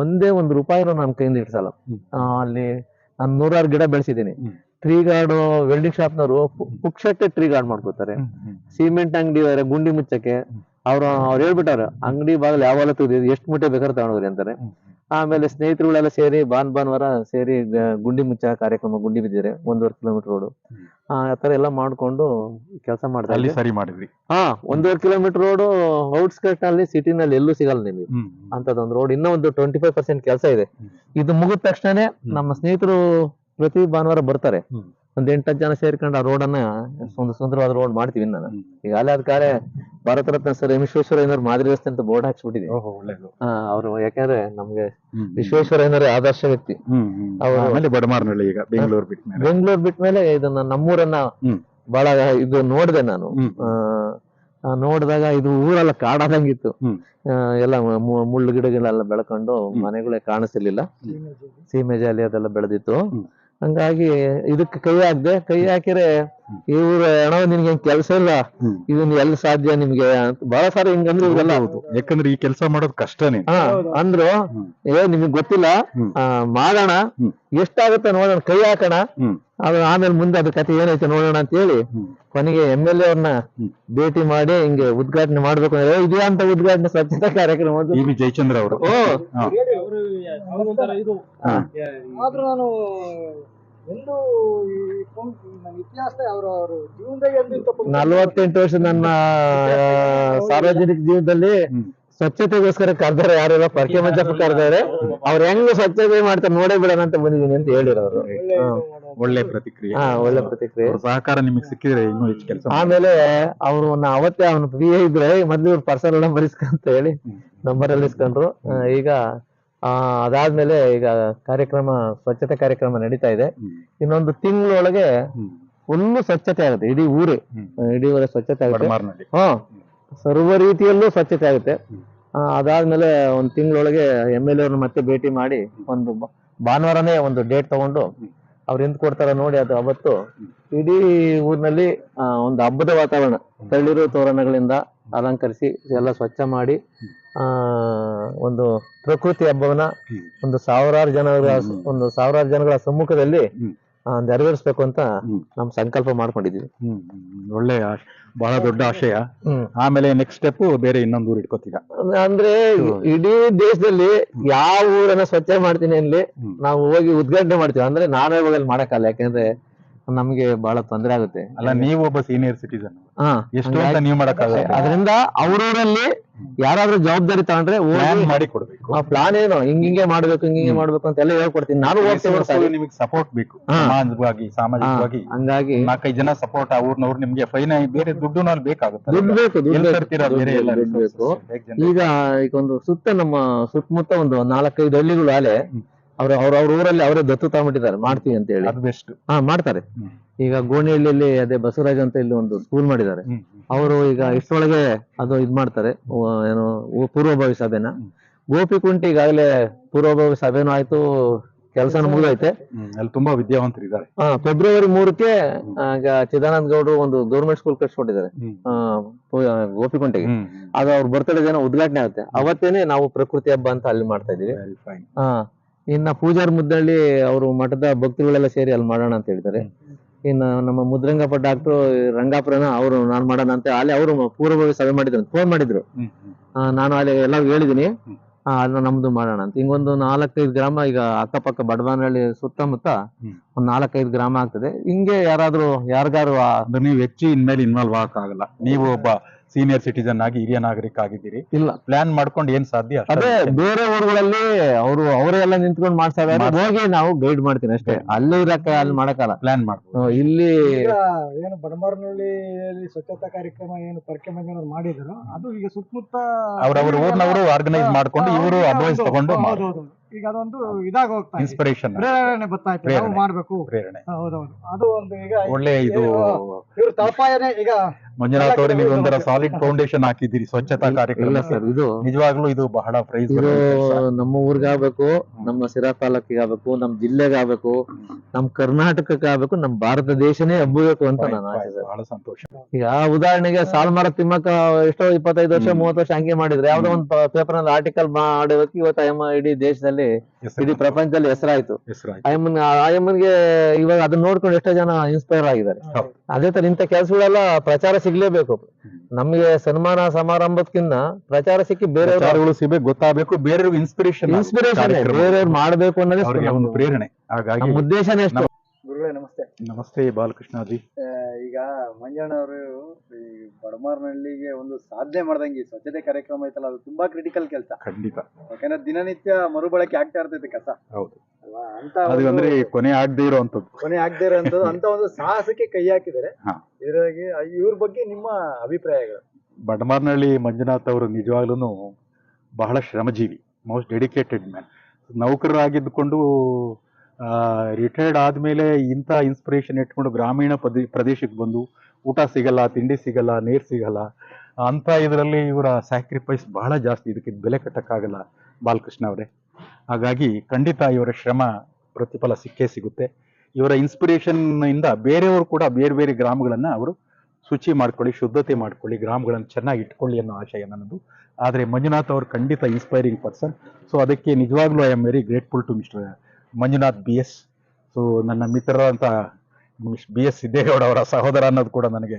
Speaker 3: ಒಂದೇ ಒಂದು ರೂಪಾಯಿನೂ ನನ್ನ ಕೈಯಿಂದ ಇಡ್ಸಲ್ಲ ಅಲ್ಲಿ ನಾನು ನೂರಾರು ಗಿಡ ಬೆಳೆಸಿದ್ದೀನಿ. ಟ್ರೀ ಗಾರ್ಡ್ ವೆಲ್ಡಿಂಗ್ ಶಾಪ್ನವರು ಪುಕ್ಷಕ್ಕೆ ಟ್ರೀ ಗಾರ್ಡ್ ಮಾಡ್ಕೋತಾರೆ ಸಿಮೆಂಟ್ ಅಂಗಡಿ ಗುಂಡಿ ಮುಚ್ಚಕ್ಕೆ ಅವ್ರು ಅವ್ರು ಹೇಳ್ಬಿಟ್ಟಾರ ಅಂಗಡಿ ಬಾಗಿಲು ಯಾವಾಗ ತೆಗ್ದಿದ್ದು ಎಷ್ಟು ಮೂಟೆ ಬೇಕಾದ್ರೆ ತಗೊಂಡ್ರಿ ಅಂತಾರೆ. ಆಮೇಲೆ ಸ್ನೇಹಿತರುಗಳೆಲ್ಲ ಸೇರಿ ಬಾನ್ ಭಾನುವಾರ ಸೇರಿ ಗುಂಡಿ ಮುಚ್ಚ ಕಾರ್ಯಕ್ರಮ ಗುಂಡಿ ಬಿದ್ದಿದೆ ಒಂದೂವರೆ ಕಿಲೋಮೀಟರ್ ರೋಡ್. ಆ ತರ ಎಲ್ಲ ಮಾಡ್ಕೊಂಡು ಕೆಲಸ ಮಾಡ್ತಾರೆ
Speaker 4: ಅಲ್ಲಿ ಸರಿ ಮಾಡಿದ್ರಿ.
Speaker 3: ಹಾ ಒಂದೂವರೆ ಕಿಲೋಮೀಟರ್ ರೋಡ್ ಔಟ್ಸ್ಕರ್ಟ್ನಲ್ಲಿ ಸಿಟಿನಲ್ಲಿ ಎಲ್ಲೂ ಸಿಗಲ್ಲ ನಿಮಗೆ. ಅಂತದೊಂದು ರೋಡ್ ಇನ್ನೂ ಒಂದು ಟ್ವೆಂಟಿ ಫೈವ್ ಪರ್ಸೆಂಟ್ ಕೆಲಸ ಇದೆ. ಇದು ಮುಗಿದ ತಕ್ಷಣನೇ ನಮ್ಮ ಸ್ನೇಹಿತರು ಪ್ರತಿ ಭಾನುವಾರ ಬರ್ತಾರೆ. ಒಂದ್ ಎಂಟತ್ತು ಜನ ಸೇರ್ಕೊಂಡು ಆ ರೋಡ್ ಅನ್ನ ಒಂದು ಸುಂದರವಾದ ರೋಡ್ ಮಾಡ್ತೀವಿ ನಾನು.
Speaker 4: ಈಗ
Speaker 3: ಈಗಾಗಲೇ ಅದ್ ಕಾಲೇ ಭಾರತ ರತ್ನ ಸರ್ ವಿಶ್ವೇಶ್ವರಯ್ಯನವ್ರ ಮಾದರಿ ರಸ್ತೆ ಅಂತ ಬೋರ್ಡ್ ಹಾಕ್ಸ್ಬಿಟ್ಟಿದೆ.
Speaker 4: ಒಳ್ಳೇದು.
Speaker 3: ಅವರು ಯಾಕಂದ್ರೆ ನಮ್ಗೆ
Speaker 4: ವಿಶ್ವೇಶ್ವರ
Speaker 3: ವಿಶ್ವೇಶ್ವರಯ್ಯನವರೇ ಆದರ್ಶ ವ್ಯಕ್ತಿ. ಅವರು-
Speaker 4: ಬಡಮಾರ್ನಳ್ಳಿ ಈಗ ಬೆಂಗಳೂರು ಬಿಟ್ಟ ಮೇಲೆ.
Speaker 3: ಬೆಂಗಳೂರು ಬಿಟ್ಮೇಲೆ ಇದನ್ನ ನಮ್ಮೂರನ್ನ. ಬಹಳ ಇದು ನೋಡಿದೆ ನಾನು. ನೋಡಿದಾಗ ಇದು ಊರೆಲ್ಲ ಕಾಡಾದಂಗಿತ್ತು. ಎಲ್ಲ ಮುಳ್ಳು ಗಿಡಗಳೆಲ್ಲ ಬೆಳ್ಕೊಂಡು. ಮನೆಗಳೇ ಕಾಣಿಸ್ತಿರ್ಲಿಲ್ಲ. ಸೀಮೆ ಜಾಲಿ ಅದೆಲ್ಲ ಬೆಳೆದಿತ್ತು. ಹಂಗಾಗಿ ಇದಕ್ಕೆ ಕೈ ಹಾಕ್ದೆ ಕೈ ಹಾಕಿದ್ರೆ ಇವ್ರ ಅಣ್ಣ ನಿನ್ಗೆ ಕೆಲಸ ಇಲ್ಲ. ಇದನ್ನ ಎಲ್ಲಿ ಸಾಧ್ಯ ನಿಮ್ಗೆ ಅಂತ ಬಹಳ ಸಾರಿ ಹಿಂಗಂದ್ರೆ ಇವೆಲ್ಲ
Speaker 4: ಹೌದು ಯಾಕಂದ್ರೆ ಈ ಕೆಲಸ ಮಾಡೋದು ಕಷ್ಟನೇ
Speaker 3: ಹಾ ಅಂದ್ರು ಏ ನಿಮಗ್ ಗೊತ್ತಿಲ್ಲ. ಆ, ಮಾಡೋಣ. ಎಷ್ಟಾಗುತ್ತೆ ನೋಡೋಣ ಕೈ ಹಾಕೋಣ. ಅದು ಆಮೇಲೆ ಮುಂದೆ ಅದ್ರ ಕತೆ ಏನೈತೆ ನೋಡೋಣ ಅಂತ ಹೇಳಿ. ಕೊನೆಗೆ ಎಂ ಎಲ್ ಎ ಅವ್ರನ್ನ ಭೇಟಿ ಮಾಡಿ ಹಿಂಗೆ ಉದ್ಘಾಟನೆ ಮಾಡ್ಬೇಕು ಅಂದ್ರೆ "ಏ, ಇದೇ ಅಂತ ಉದ್ಘಾಟನೆ ಸ್ವಚ್ಛತಾ ಕಾರ್ಯಕ್ರಮ ಅದು."
Speaker 4: ಟಿ ಜಯಚಂದ್ರ ಅವರು
Speaker 3: ಓ
Speaker 5: ಇದು. ಆದ್ರೂ ನಾನು ಎಂದು ಈ ಕೌಂ- ನನ್ನ ಇತಿಹಾಸ ಅವರು ಅವರು ಜೀವನದಾಗ ಎಂದು ಇಂಥ
Speaker 3: ನಲ್ವತ್ತೆಂಟು ವರ್ಷ ನನ್ನ ಸಾರ್ವಜನಿಕ ಜೀವನದಲ್ಲಿ ಸ್ವಚ್ಛತೆಗೋಸ್ಕರ ಕರ್ದಾರೆ ಯಾರೆಲ್ಲ ಪರ್ಕೆ ಮಂಚಪ್ಪ ಕರ್ದಾರೆ. ಅವ್ರು ಹೆಂಗ್ ಸ್ವಚ್ಛತೆ ಮಾಡ್ತಾರೆ ನೋಡೇ ಬಿಡೋಣ ಅಂತ ಬಂದಿದ್ದೀನಿ ಅಂತ ಹೇಳಿರೋರು.
Speaker 5: ಒಳ್ಳೆ
Speaker 4: ಪ್ರತಿಕ್ರಿಯೆ.
Speaker 3: ಹಾ ಒಳ್ಳೆ ಪ್ರತಿಕ್ರಿಯೆ.
Speaker 4: ಸಹಕಾರ ನಿಮಗೆ ಸಿಕ್ಕಿದ್ರೆ ಇನ್ನೂ ಹೆಚ್ಚು ಕೆಲಸ
Speaker 3: ಆಮೇಲೆ ಅವರು ಅವತ್ತೇ ಅವ್ನ ಫ್ರೀ ಇದ್ರೆ ಮೊದ್ಲು ಇವ್ರು ಪರ್ಸನಲ್ ನಂಬರ್ ಇಸ್ಕೊಂತ ಹೇಳಿ ನಂಬರ್ ಅಲ್ಲಿ ಇಸ್ಕೊಂಡ್ರು ಈಗ ಅದಾದ್ಮೇಲೆ ಈಗ ಕಾರ್ಯಕ್ರಮ ಸ್ವಚ್ಛತೆ ಕಾರ್ಯಕ್ರಮ ನಡೀತಾ ಇದೆ. ಇನ್ನೊಂದು ತಿಂಗಳೊಳಗೆ ಫುಲ್ ಸ್ವಚ್ಛತೆ ಆಗುತ್ತೆ. ಇಡೀ ಊರೇ. ಇಡೀ ಊರೇ ಸ್ವಚ್ಛತೆ ಆಗುತ್ತೆ. ಹ ಸರ್ವ ರೀತಿಯಲ್ಲೂ ಸ್ವಚ್ಛತೆ ಆಗುತ್ತೆ. ಆ, ಅದಾದ್ಮೇಲೆ ಒಂದ್ ತಿಂಗಳೊಳಗೆ ಎಂ ಎಲ್ ಎವ್ರನ್ನ ಮತ್ತೆ ಭೇಟಿ ಮಾಡಿ ಒಂದು ಭಾನುವಾರನೇ ಒಂದು ಡೇಟ್ ತಗೊಂಡು ಅವ್ರು ಎಂತ ಕೊಡ್ತಾರ ನೋಡಿ ಅದು ಅವತ್ತು ಇಡೀ ಊರಿನಲ್ಲಿ ಆ, ಒಂದು ಹಬ್ಬದ ವಾತಾವರಣ ತಳಿರು ತೋರಣಗಳಿಂದ ಅಲಂಕರಿಸಿ ಎಲ್ಲ ಸ್ವಚ್ಛ ಮಾಡಿ ಆ ಒಂದು ಪ್ರಕೃತಿ ಹಬ್ಬವನ್ನ ಒಂದು ಸಾವಿರಾರು ಜನಗಳ ಒಂದು ಸಾವಿರಾರು ಜನಗಳ ಸಮ್ಮುಖದಲ್ಲಿ ನೆರವೇರಿಸಬೇಕು ಅಂತ. ನಮ್ ಸಂಕಲ್ಪ ಮಾಡ್ಕೊಂಡಿದೀವಿ.
Speaker 4: ಒಳ್ಳೆ ಬಹಳ ದೊಡ್ಡ ಆಶಯ. ಆಮೇಲೆ ನೆಕ್ಸ್ಟ್ ಸ್ಟೆಪ್ ಬೇರೆ ಇನ್ನೊಂದು ಊರು ಇಟ್ಕೋತೀರ?
Speaker 3: ಅಂದ್ರೆ ಇಡೀ ದೇಶದಲ್ಲಿ ಯಾವ ಊರನ್ನ ಸ್ವಚ್ಛ ಮಾಡ್ತೀನಿ ಅಲ್ಲಿ. ನಾವು ಹೋಗಿ ಉದ್ಘಾಟನೆ ಮಾಡ್ತೀವಿ. ಅಂದ್ರೆ ನಾನೇ ಹೋಗಿ ಮಾಡಕ್ಕಲ್ಲ. ಯಾಕಂದ್ರೆ ನಮ್ಗೆ ಬಹಳ ತೊಂದರೆ ಆಗುತ್ತೆ.
Speaker 4: ಅಲ್ಲ ನೀವು ಒಬ್ಬ ಸೀನಿಯರ್ ಸಿಟಿಸನ್ ಎಷ್ಟು ಅಂತ ನೀವು ಮಾಡಕ್ಕಾಗಲ್ಲ.
Speaker 3: ಅದರಿಂದ ಅವ್ರೂರಲ್ಲಿ ಯಾರಾದ್ರೂ ಜವಾಬ್ದಾರಿ ತಗೊಂಡ್ರೆ
Speaker 4: ಪ್ಲಾನ್ ಮಾಡಿ ಕೊಡ್ಬೇಕು
Speaker 3: ಆ ಪ್ಲಾನ್ ಏನು? ಹಿಂಗ್ ಹಿಂಗೆ ಮಾಡ್ಬೇಕು ಹಿಂಗ್ ಹಿಂಗೆ ಮಾಡ್ಬೇಕು ಅಂತ ಎಲ್ಲ ಹೇಳ್ಕೊಡ್ತೀನಿ. ನಾನು
Speaker 4: ನಿಮಗೆ ಸಪೋರ್ಟ್ ಬೇಕು. ಸಮಾಜವಾಗಿ ಸಾಮಾಜಿಕವಾಗಿ.
Speaker 3: ಹಂಗಾಗಿ.
Speaker 4: ನಾಲ್ಕೈದು ಜನ ಸಪೋರ್ಟ್ ಅವ್ರನ್ನವ್ರು ನಿಮ್ಗೆ ಫೈನ್ ಬೇರೆ ದುಡ್ಡು ನಾವು ಬೇಕಾಗುತ್ತೆ
Speaker 3: ದುಡ್ಡು ಬೇಕು ದುಡ್ಡು ಈಗ ಈಗ ಒಂದು ಸುತ್ತ ನಮ್ಮ ಸುತ್ತಮುತ್ತ ಒಂದು ನಾಲ್ಕೈದು ಹಳ್ಳಿಗಳು ಆಲೆ. ಅವ್ರ ಅವ್ರ ಅವ್ರ ಊರಲ್ಲಿ ಅವರೇ ದತ್ತು ತಗೊಂಡ್ಬಿಟ್ಟಿದ್ದಾರೆ ಮಾಡ್ತೀವಿ ಅಂತ ಹೇಳಿ
Speaker 4: ಅದು ಬೆಸ್ಟ್
Speaker 3: ಹಾ ಮಾಡ್ತಾರೆ. ಈಗ ಗೋಣಿಹಳ್ಳಿಯಲ್ಲಿ ಅದೇ ಬಸವರಾಜ್ ಅಂತ ಇಲ್ಲಿ ಒಂದು ಸ್ಕೂಲ್ ಮಾಡಿದ್ದಾರೆ. ಅವರು ಈಗ ಇಷ್ಟೊಳಗೆ ಅದು ಇದ್ ಮಾಡ್ತಾರೆ ಉ- ಏನು ಉ- ಪೂರ್ವಭಾವಿ ಸಭೆನ. ಗೋಪಿಕುಂಟಿ ಈಗಾಗಲೇ ಪೂರ್ವಭಾವಿ ಸಭೆನೂ ಆಯ್ತು ಕೆಲಸ ಮುಗಿದೈತೆ
Speaker 4: ಅಲ್ಲಿ ತುಂಬಾ ವಿದ್ಯಾವಂತರಿದ್ದಾರೆ
Speaker 3: ಹಾ ಫೆಬ್ರವರಿ ಮೂರಕ್ಕೆ ಆ, ಈಗ ಚಿದಾನಂದ ಗೌಡರು ಒಂದು ಗೌರ್ಮೆಂಟ್ ಸ್ಕೂಲ್ ಕಟ್ಸ್ಕೊಟ್ಟಿದ್ದಾರೆ. ಆ, ಪು- ಗೋಪಿಕುಂಟೆಗೆ. ಅದು ಅವ್ರ ಬರ್ತಡೇ ದಿನ ಉದ್ಘಾಟನೆ ಆಗುತ್ತೆ. ಅವತ್ತೇನೆ ನಾವು ಪ್ರಕೃತಿ ಹಬ್ಬ ಅಂತ ಅಲ್ಲಿ ಮಾಡ್ತಾ ಇದೀವಿ
Speaker 4: ವೆರಿ ಫೈನ್
Speaker 3: ಹಾ. ಇನ್ನ ಪೂಜಾರ್ ಮುದ್ದಳ್ಳಿ ಅವರು ಮಠದ ಭಕ್ತರುಗಳೆಲ್ಲ ಸೇರಿ ಅಲ್ಲಿ ಮಾಡೋಣ ಅಂತ ಹೇಳಿದ್ದಾರೆ. ಇನ್ನ ನಮ್ಮ ಮುದ್ರಂಗಪ್ಪ ಡಾಕ್ಟರ್ ರಂಗಾಪುರನ ಅವರು ನಾನ್ ಮಾಡೋಣ ಅಂತ ಅಲ್ಲಿ ಅವರು ಪೂರ್ವಭಾವಿ ಸಭೆ ಮಾಡಿದ್ರು ಫೋನ್ ಮಾಡಿದ್ರು. ಆ, ನಾನು ಅಲ್ಲಿ ಎಲ್ಲ ಹೇಳಿದೀನಿ. ಅದನ್ನ ನಮ್ದು ಮಾಡೋಣ ಅಂತ. ಹಿಂಗೊಂದು ನಾಲ್ಕೈದು ಗ್ರಾಮ ಈಗ ಅಕ್ಕಪಕ್ಕ ಬಡವಾನಹಳ್ಳಿ ಸುತ್ತಮುತ್ತ
Speaker 4: ಹ್ಮ್.
Speaker 3: ಒಂದ್ ನಾಲ್ಕೈದು ಗ್ರಾಮ ಆಗ್ತದೆ. ಹಿಂಗೆ ಯಾರಾದ್ರೂ ಯಾರಿಗಾರು
Speaker 4: ಅಂದ್ರೆ ನೀವು ಹೆಚ್ಚು ಇನ್ಮೇಲೆ ಇನ್ವಾಲ್ವ್ ಆಗಲ್ಲ. ನೀವು ಒಬ್ಬ ಸೀನಿಯರ್ ಸಿಟಿಸನ್ ಆಗಿ ಹಿರಿಯ ನಾಗರಿಕ ಆಗಿದ್ದೀರಿ.
Speaker 3: ಇಲ್ಲ.
Speaker 4: ಪ್ಲಾನ್ ಮಾಡ್ಕೊಂಡು ಏನ್ ಸಾಧ್ಯ
Speaker 3: ಅದೇ ಬೇರೆ ಊರುಗಳಲ್ಲಿ ಅವರು ಅವರೆಲ್ಲ ನಿಂತ್ಕೊಂಡು ಮಾಡ್ತಾ ಇದಾರೆ ಹೋಗಿ ನಾವು ಗೈಡ್ ಮಾಡ್ತೀನಿ ಅಷ್ಟೇ. ಅಲ್ಲಿ ಇರಕ್ಕ ಅಲ್ಲಿ ಮಾಡಕ್ಕಲ್ಲ.
Speaker 4: ಪ್ಲಾನ್ ಮಾಡ್ಬೋದು.
Speaker 3: ಇಲ್ಲಿ
Speaker 5: ಈಗ ಏನು ಬಡಮರನಹಳ್ಳಿಯಲ್ಲಿ ಸ್ವಚ್ಛತಾ ಕಾರ್ಯಕ್ರಮ ಏನು ಪರಕೆ ಮಂಜನವ್ರು ಮಾಡಿದ್ರು ಅದು ಈಗ ಸುತ್ತಮುತ್ತ
Speaker 4: ಅವ್ರವ್ರ ಊರ್ನವರು ಆರ್ಗನೈಸ್ ಮಾಡ್ಕೊಂಡು ಇವರು ಅಡ್ವೈಸ್ ತಗೊಂಡು
Speaker 5: ಹೌದು, ಹೌದು. ಈಗ ಅದೊಂದು ಇದಾಗ ಹೋಗ್ತಾ ಇದೆ.
Speaker 4: ಇನ್ಸ್ಪಿರೇಷನ್
Speaker 5: ಪ್ರೇರಣೆ ಬರ್ತಾ ಇತ್ತು ನಾವು
Speaker 4: ಪ್ರೇರಣೆ.
Speaker 5: ಮಾಡ್ಬೇಕು.
Speaker 4: ಪ್ರೇರಣೆ.
Speaker 5: ಹೌದೌದು ಅದು ಒಂದು ಈಗ
Speaker 4: ಒಳ್ಳೆ ಇದು
Speaker 5: ಇವ್ರು ತಳಪಾಯನೇ ಈಗ
Speaker 4: ಮಂಜುನಾಥ್ ಅವರೇ ನೀವು ಒಂದರ ಸಾಲಿಡ್ ಫೌಂಡೇಶನ್ ಹಾಕಿದ್ದೀರಿ ಸ್ವಚ್ಛತಾ ಕಾರ್ಯಕ್ರಮ.
Speaker 3: ಸರ್ ಇದು
Speaker 4: ನಿಜವಾಗ್ಲೂ ಇದು ಬಹಳ ಪ್ರೈಸ್
Speaker 3: ಇದು ನಮ್ಮ ಊರಿಗಾಗಬೇಕು ನಮ್ಮ ಸಿರಾ ತಾಲೂಕಿಗಾಗಬೇಕು ನಮ್ಮ ಜಿಲ್ಲೆಗಾಗಬೇಕು ನಮ್ಮ ಕರ್ನಾಟಕಕ್ಕೆ ಆಗ್ಬೇಕು ನಮ್ಮ ಭಾರತ ದೇಶನೇ ಹಬ್ಬಬೇಕು ಅಂತ ನಾನು ಆಸೆ ಸರ್.
Speaker 4: ಬಹಳ ಸಂತೋಷ.
Speaker 3: ಈಗ ಉದಾಹರಣೆಗೆ ಸಾಲ್ಮರ ತಿಮ್ಮಕ್ಕ ಎಷ್ಟೋ ಇಪ್ಪತ್ತೈದು ವರ್ಷ ಮೂವತ್ತು ವರ್ಷ ಹಂಗೆ ಮಾಡಿದ್ರೆ ಯಾವ್ದೋ ಒಂದು ಪೇಪರ್ನಲ್ಲಿ ಆರ್ಟಿಕಲ್ ಮಾಡೋದಕ್ಕೆ ಇವತ್ತು ಎಂ ಇಡೀ ದೇಶದಲ್ಲಿ ಇಡೀ ಪ್ರಪಂಚದಲ್ಲಿ ಹೆಸರಾಯ್ತು. ಆಯಮ್ಮನ್ ಅಯ್ಯಮ್ಮನ್ಗೆ ಇವಾಗ ಅದನ್ನ ನೋಡ್ಕೊಂಡು ಎಷ್ಟೋ ಜನ ಇನ್ಸ್ಪೈರ್ ಆಗಿದ್ದಾರೆ. ಅದೇ ತರ ಇಂಥ ಕೆಲಸಗಳೆಲ್ಲ ಪ್ರಚಾರ ಸಿಗ್ಲೇಬೇಕು. ನಮಗೆ ಸನ್ಮಾನ ಸಮಾರಂಭಕ್ಕಿಂತ ಪ್ರಚಾರ ಸಿಕ್ಕಿ ಬೇರೆ
Speaker 4: ಸಿಗ್ಬೇಕು ಗೊತ್ತಾಗಬೇಕು ಬೇರೆಯವ್ರಿಗೆ ಇನ್ಸ್ಪಿರೇಷನ್
Speaker 3: ಇನ್ಸ್ಪಿರೇಷನ್ ಬೇರೆಯವ್ರು ಮಾಡ್ಬೇಕು ಅನ್ನೋದೇ
Speaker 4: ಪ್ರೇರಣೆ. ಹಾಗಾಗಿ
Speaker 3: ಉದ್ದೇಶನೇ ಅಷ್ಟೇ.
Speaker 5: ಗುರುಗಳೇ ನಮಸ್ತೆ.
Speaker 4: ನಮಸ್ತೆ ಬಾಲಕೃಷ್ಣ ಅದಿ
Speaker 2: ಈಗ ಈಗ ಮಂಜಣ್ಣವರು ಈ ಬಡಮಾರ್ನಹಳ್ಳಿಗೆ ಒಂದು ಸಾಧನೆ ಮಾಡ್ದಂಗೆ ಈ ಸ್ವಚ್ಛತೆ ಕಾರ್ಯಕ್ರಮ ಐತಲ್ಲ ಅದು ತುಂಬಾ ಕ್ರಿಟಿಕಲ್ ಕೆಲಸ.
Speaker 4: ಖಂಡಿತ.
Speaker 2: ಯಾಕಂದ್ರೆ ದಿನನಿತ್ಯ ಮರುಬಳಕೆ ಆಗ್ತಾ ಇರ್ತೈತೆ ಕಸ.
Speaker 4: ಹೌದು.
Speaker 2: ಅಲ್ವಾ ಅಂತ
Speaker 4: ಅದು
Speaker 2: ಒಂದು
Speaker 4: ಅಂದ್ರೆ ಕೊನೆ ಆಗದೆ ಇರುವಂತದ್ದು
Speaker 2: ಕೊನೆ ಆಗದೆ ಇರೋಂಥದ್ದು ಅಂತ ಒಂದು ಸಾಹಸಕ್ಕೆ ಕೈ ಹಾಕಿದ್ದಾರೆ.
Speaker 4: ಹಾ.
Speaker 2: ಇದ್ರಾಗೆ ಇವ್ರ ಬಗ್ಗೆ ನಿಮ್ಮ ಅಭಿಪ್ರಾಯಗಳು?
Speaker 4: ಬಡಮಾರ್ನಹಳ್ಳಿ ಮಂಜುನಾಥ್ ಅವರು ನಿಜವಾಗ್ಲೂ ಬಹಳ ಶ್ರಮಜೀವಿ ಮೋಸ್ಟ್ ಡೆಡಿಕೇಟೆಡ್ ಮ್ಯಾನ್. ನೌಕರರಾಗಿದ್ದುಕೊಂಡು ರಿಟೈರ್ಡ್ ಆದಮೇಲೆ ಇಂಥ ಇನ್ಸ್ಪಿರೇಷನ್ ಇಟ್ಕೊಂಡು ಗ್ರಾಮೀಣ ಪ್ರದೇ, ಪ್ರದೇಶಕ್ಕೆ ಬಂದು ಊಟ ಸಿಗಲ್ಲ, ತಿಂಡಿ ಸಿಗಲ್ಲ, ನೀರು ಸಿಗಲ್ಲ, ಅಂತ ಇದರಲ್ಲಿ ಇವರ ಸ್ಯಾಕ್ರಿಫೈಸ್ ಬಹಳ ಜಾಸ್ತಿ. ಇದಕ್ಕೆ ಬೆಲೆ ಕಟ್ಟಕ್ಕಾಗಲ್ಲ ಬಾಲಕೃಷ್ಣ ಅವರೇ. ಹಾಗಾಗಿ ಖಂಡಿತ ಇವರ ಶ್ರಮ ಪ್ರತಿಫಲ ಸಿಕ್ಕೇ ಸಿಗುತ್ತೆ. ಇವರ ಇನ್ಸ್ಪಿರೇಷನ್ ಇಂದ ಬೇರೆಯವರು ಕೂಡ ಬೇರೆ ಬೇರೆ ಗ್ರಾಮಗಳನ್ನು ಅವರು ಶುಚಿ ಮಾಡ್ಕೊಳ್ಳಿ, ಶುದ್ಧತೆ ಮಾಡ್ಕೊಳ್ಳಿ, ಗ್ರಾಮಗಳನ್ನು ಚೆನ್ನಾಗಿ ಇಟ್ಕೊಳ್ಳಿ ಅನ್ನೋ ಆಶಯ ನನ್ನದು. ಆದರೆ ಮಂಜುನಾಥ್ ಅವರು ಖಂಡಿತ ಇನ್ಸ್ಪೈರಿಂಗ್ ಪರ್ಸನ್ ಸೊ ಅದಕ್ಕೆ ನಿಜವಾಗ್ಲೂ I am very grateful to mister Manjunath B S so ನನ್ನ ಮಿತ್ರರಂತ ಬಿ ಎಸ್ ಸಿದ್ದೇಗೌಡ ಅವರ ಸಹೋದರ ಅನ್ನೋದು ಕೂಡ ನನಗೆ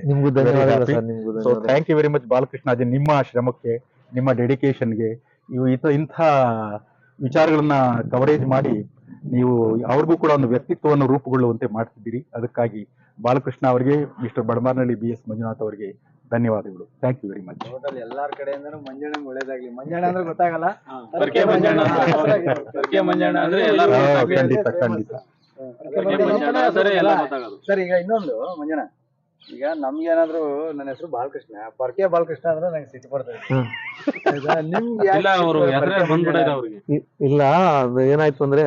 Speaker 4: so thank you very much Balakrishna Ajay ನಿಮ್ಮ ಶ್ರಮಕ್ಕೆ ನಿಮ್ಮ ಡೆಡಿಕೇಶನ್ಗೆ ಇವು ಇತ ಇಂಥ ವಿಚಾರಗಳನ್ನ ಕವರೇಜ್ ಮಾಡಿ ನೀವು ಅವ್ರಿಗೂ ಕೂಡ ಒಂದು ವ್ಯಕ್ತಿತ್ವವನ್ನು ರೂಪುಗೊಳ್ಳುವಂತೆ ಮಾಡ್ತಿದ್ದೀರಿ. ಅದಕ್ಕಾಗಿ ಬಾಲಕೃಷ್ಣ ಅವರಿಗೆ mister Badamarnahalli B S Manjunath ಅವರಿಗೆ ಧನ್ಯವಾದಗಳು. Thank you very much
Speaker 2: total ಎಲ್ಲಾರ ಕಡೆಯಿಂದನೂ ಮಂಜಣ್ಣ ಒಳ್ಳೇದಾಗ್ಲಿ. ಮಂಜಣ್ಣ ಅಂದ್ರೆ ಗೊತ್ತಾಗಲ್ಲ.
Speaker 6: ಪರ್ಕೆ ಮಂಜಣ್ಣ ಅಂತ. ಪರ್ಕೆ ಮಂಜಣ್ಣ ಅಂದ್ರೆ ಎಲ್ಲರೂ
Speaker 4: ಖಂಡಿತ ಖಂಡಿತ.
Speaker 6: ಪರ್ಕೆ ಮಂಜಣ್ಣ. ಅಂದ್ರೆ ಎಲ್ಲ ಗೊತ್ತಾಗೋದು
Speaker 2: ಸರ್ ಈಗ ಇನ್ನೊಂದು ಮಂಜಣ್ಣ. ಈಗ ನಮ್ಗೆ ಏನಾದ್ರು ನನ್ನ ಹೆಸರು ಬಾಲಕೃಷ್ಣ. ಪರ್ಕೆ ಬಾಲಕೃಷ್ಣ ಅಂದ್ರೆ ನಂಗೆ ಸಿಟ್ಟು ಬರ್ತದೆ ನಿಮ್ಗೆ
Speaker 6: ಇಲ್ಲ
Speaker 3: ಏನಾಯ್ತು ಅಂದ್ರೆ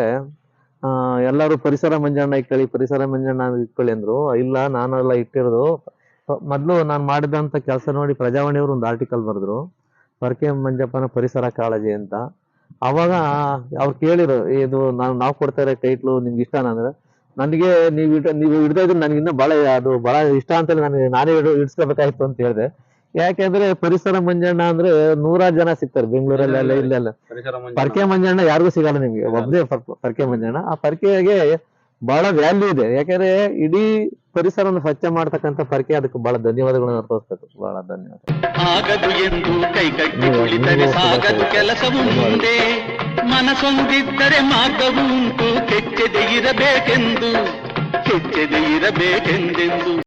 Speaker 3: ಆ ಎಲ್ಲರೂ ಪರಿಸರ ಮಂಜಣ್ಣ ಇಟ್ಕೊಳ್ಳಿ ಪರಿಸರ ಮಂಜಣ್ಣ ಇಟ್ಕೊಳ್ಳಿ ಅಂದ್ರು. ಇಲ್ಲ ನಾನೆಲ್ಲ ಇಟ್ಟಿರೋದು ಮೊದ್ಲು ನಾನು ಮಾಡಿದಂತ ಕೆಲಸ ನೋಡಿ ಪ್ರಜಾವಾಣಿಯವರು ಒಂದು ಆರ್ಟಿಕಲ್ ಬರೆದ್ರು. ಪರಕೆ ಮಂಜಪ್ಪನ ಪರಿಸರ ಕಾಳಜಿ ಅಂತ. ಅವಾಗ ಅವ್ರು ಕೇಳಿರು ಇದು ನಾನು ನಾವು ಕೊಡ್ತಾ ಇರೋ ಟೈಟ್ಲು ನಿಮ್ಗೆ ಇಷ್ಟ ಅಂದ್ರೆ ನನಗೆ ನೀವು ಇಡ ನೀವು ಹಿಡ್ತಾ ಇದ್ರೆ ನನಗೆ ಇನ್ನೂ ಬಹಳ ಅದು ಬಹಳ ಇಷ್ಟ ಅಂತ ನನಗೆ ನಾನೇ ಹಿಡ್ ಇಡ್ಸ್ಕೋಬೇಕಾಯ್ತು ಅಂತ ಹೇಳಿದೆ. ಯಾಕೆಂದ್ರೆ ಪರಿಸರ ಮಂಜಣ್ಣ ಅಂದ್ರೆ ನೂರಾರು ಜನ ಸಿಗ್ತಾರೆ ಬೆಂಗಳೂರಲ್ಲೆಲ್ಲ ಇಲ್ಲೆಲ್ಲ. ಪರ್ಕೆ ಮಂಜಣ್ಣ ಯಾರಿಗೂ ಸಿಗಲ್ಲ ನಿಮ್ಗೆ ಒಬ್ಬನೇ ಪರ್ಕೆ ಮಂಜಣ್ಣ. ಆ ಪರ್ಕೆಗೆ ಬಹಳ ವ್ಯಾಲ್ಯೂ ಇದೆ. ಯಾಕಂದ್ರೆ ಇಡೀ ಪರಿಸರವನ್ನು ಸ್ವಚ್ಛ ಮಾಡ್ತಕ್ಕಂಥ ಪರ್ಕೆ ಅದಕ್ಕೆ ಬಹಳ ಧನ್ಯವಾದಗಳನ್ನು ಅರ್ಪಿಸ್ಬೇಕು ಬಹಳ ಧನ್ಯವಾದ.
Speaker 1: ಆಗದು ಎಂದು ಕೈಕಟ್ಟಿ ಕುಳಿತರೆ ಸಾಗದು ಕೆಲಸವು ಮುಂದೆ. ಮನಸೊಂದಿದ್ದರೆ ಮಾರ್ಗವು ಉಂಟು. ಕೆಚ್ಚದೆ ಇರಬೇಕೆಂದು. ಕೆಚ್ಚದೆ ಇರಬೇಕೆಂದೆಂದು.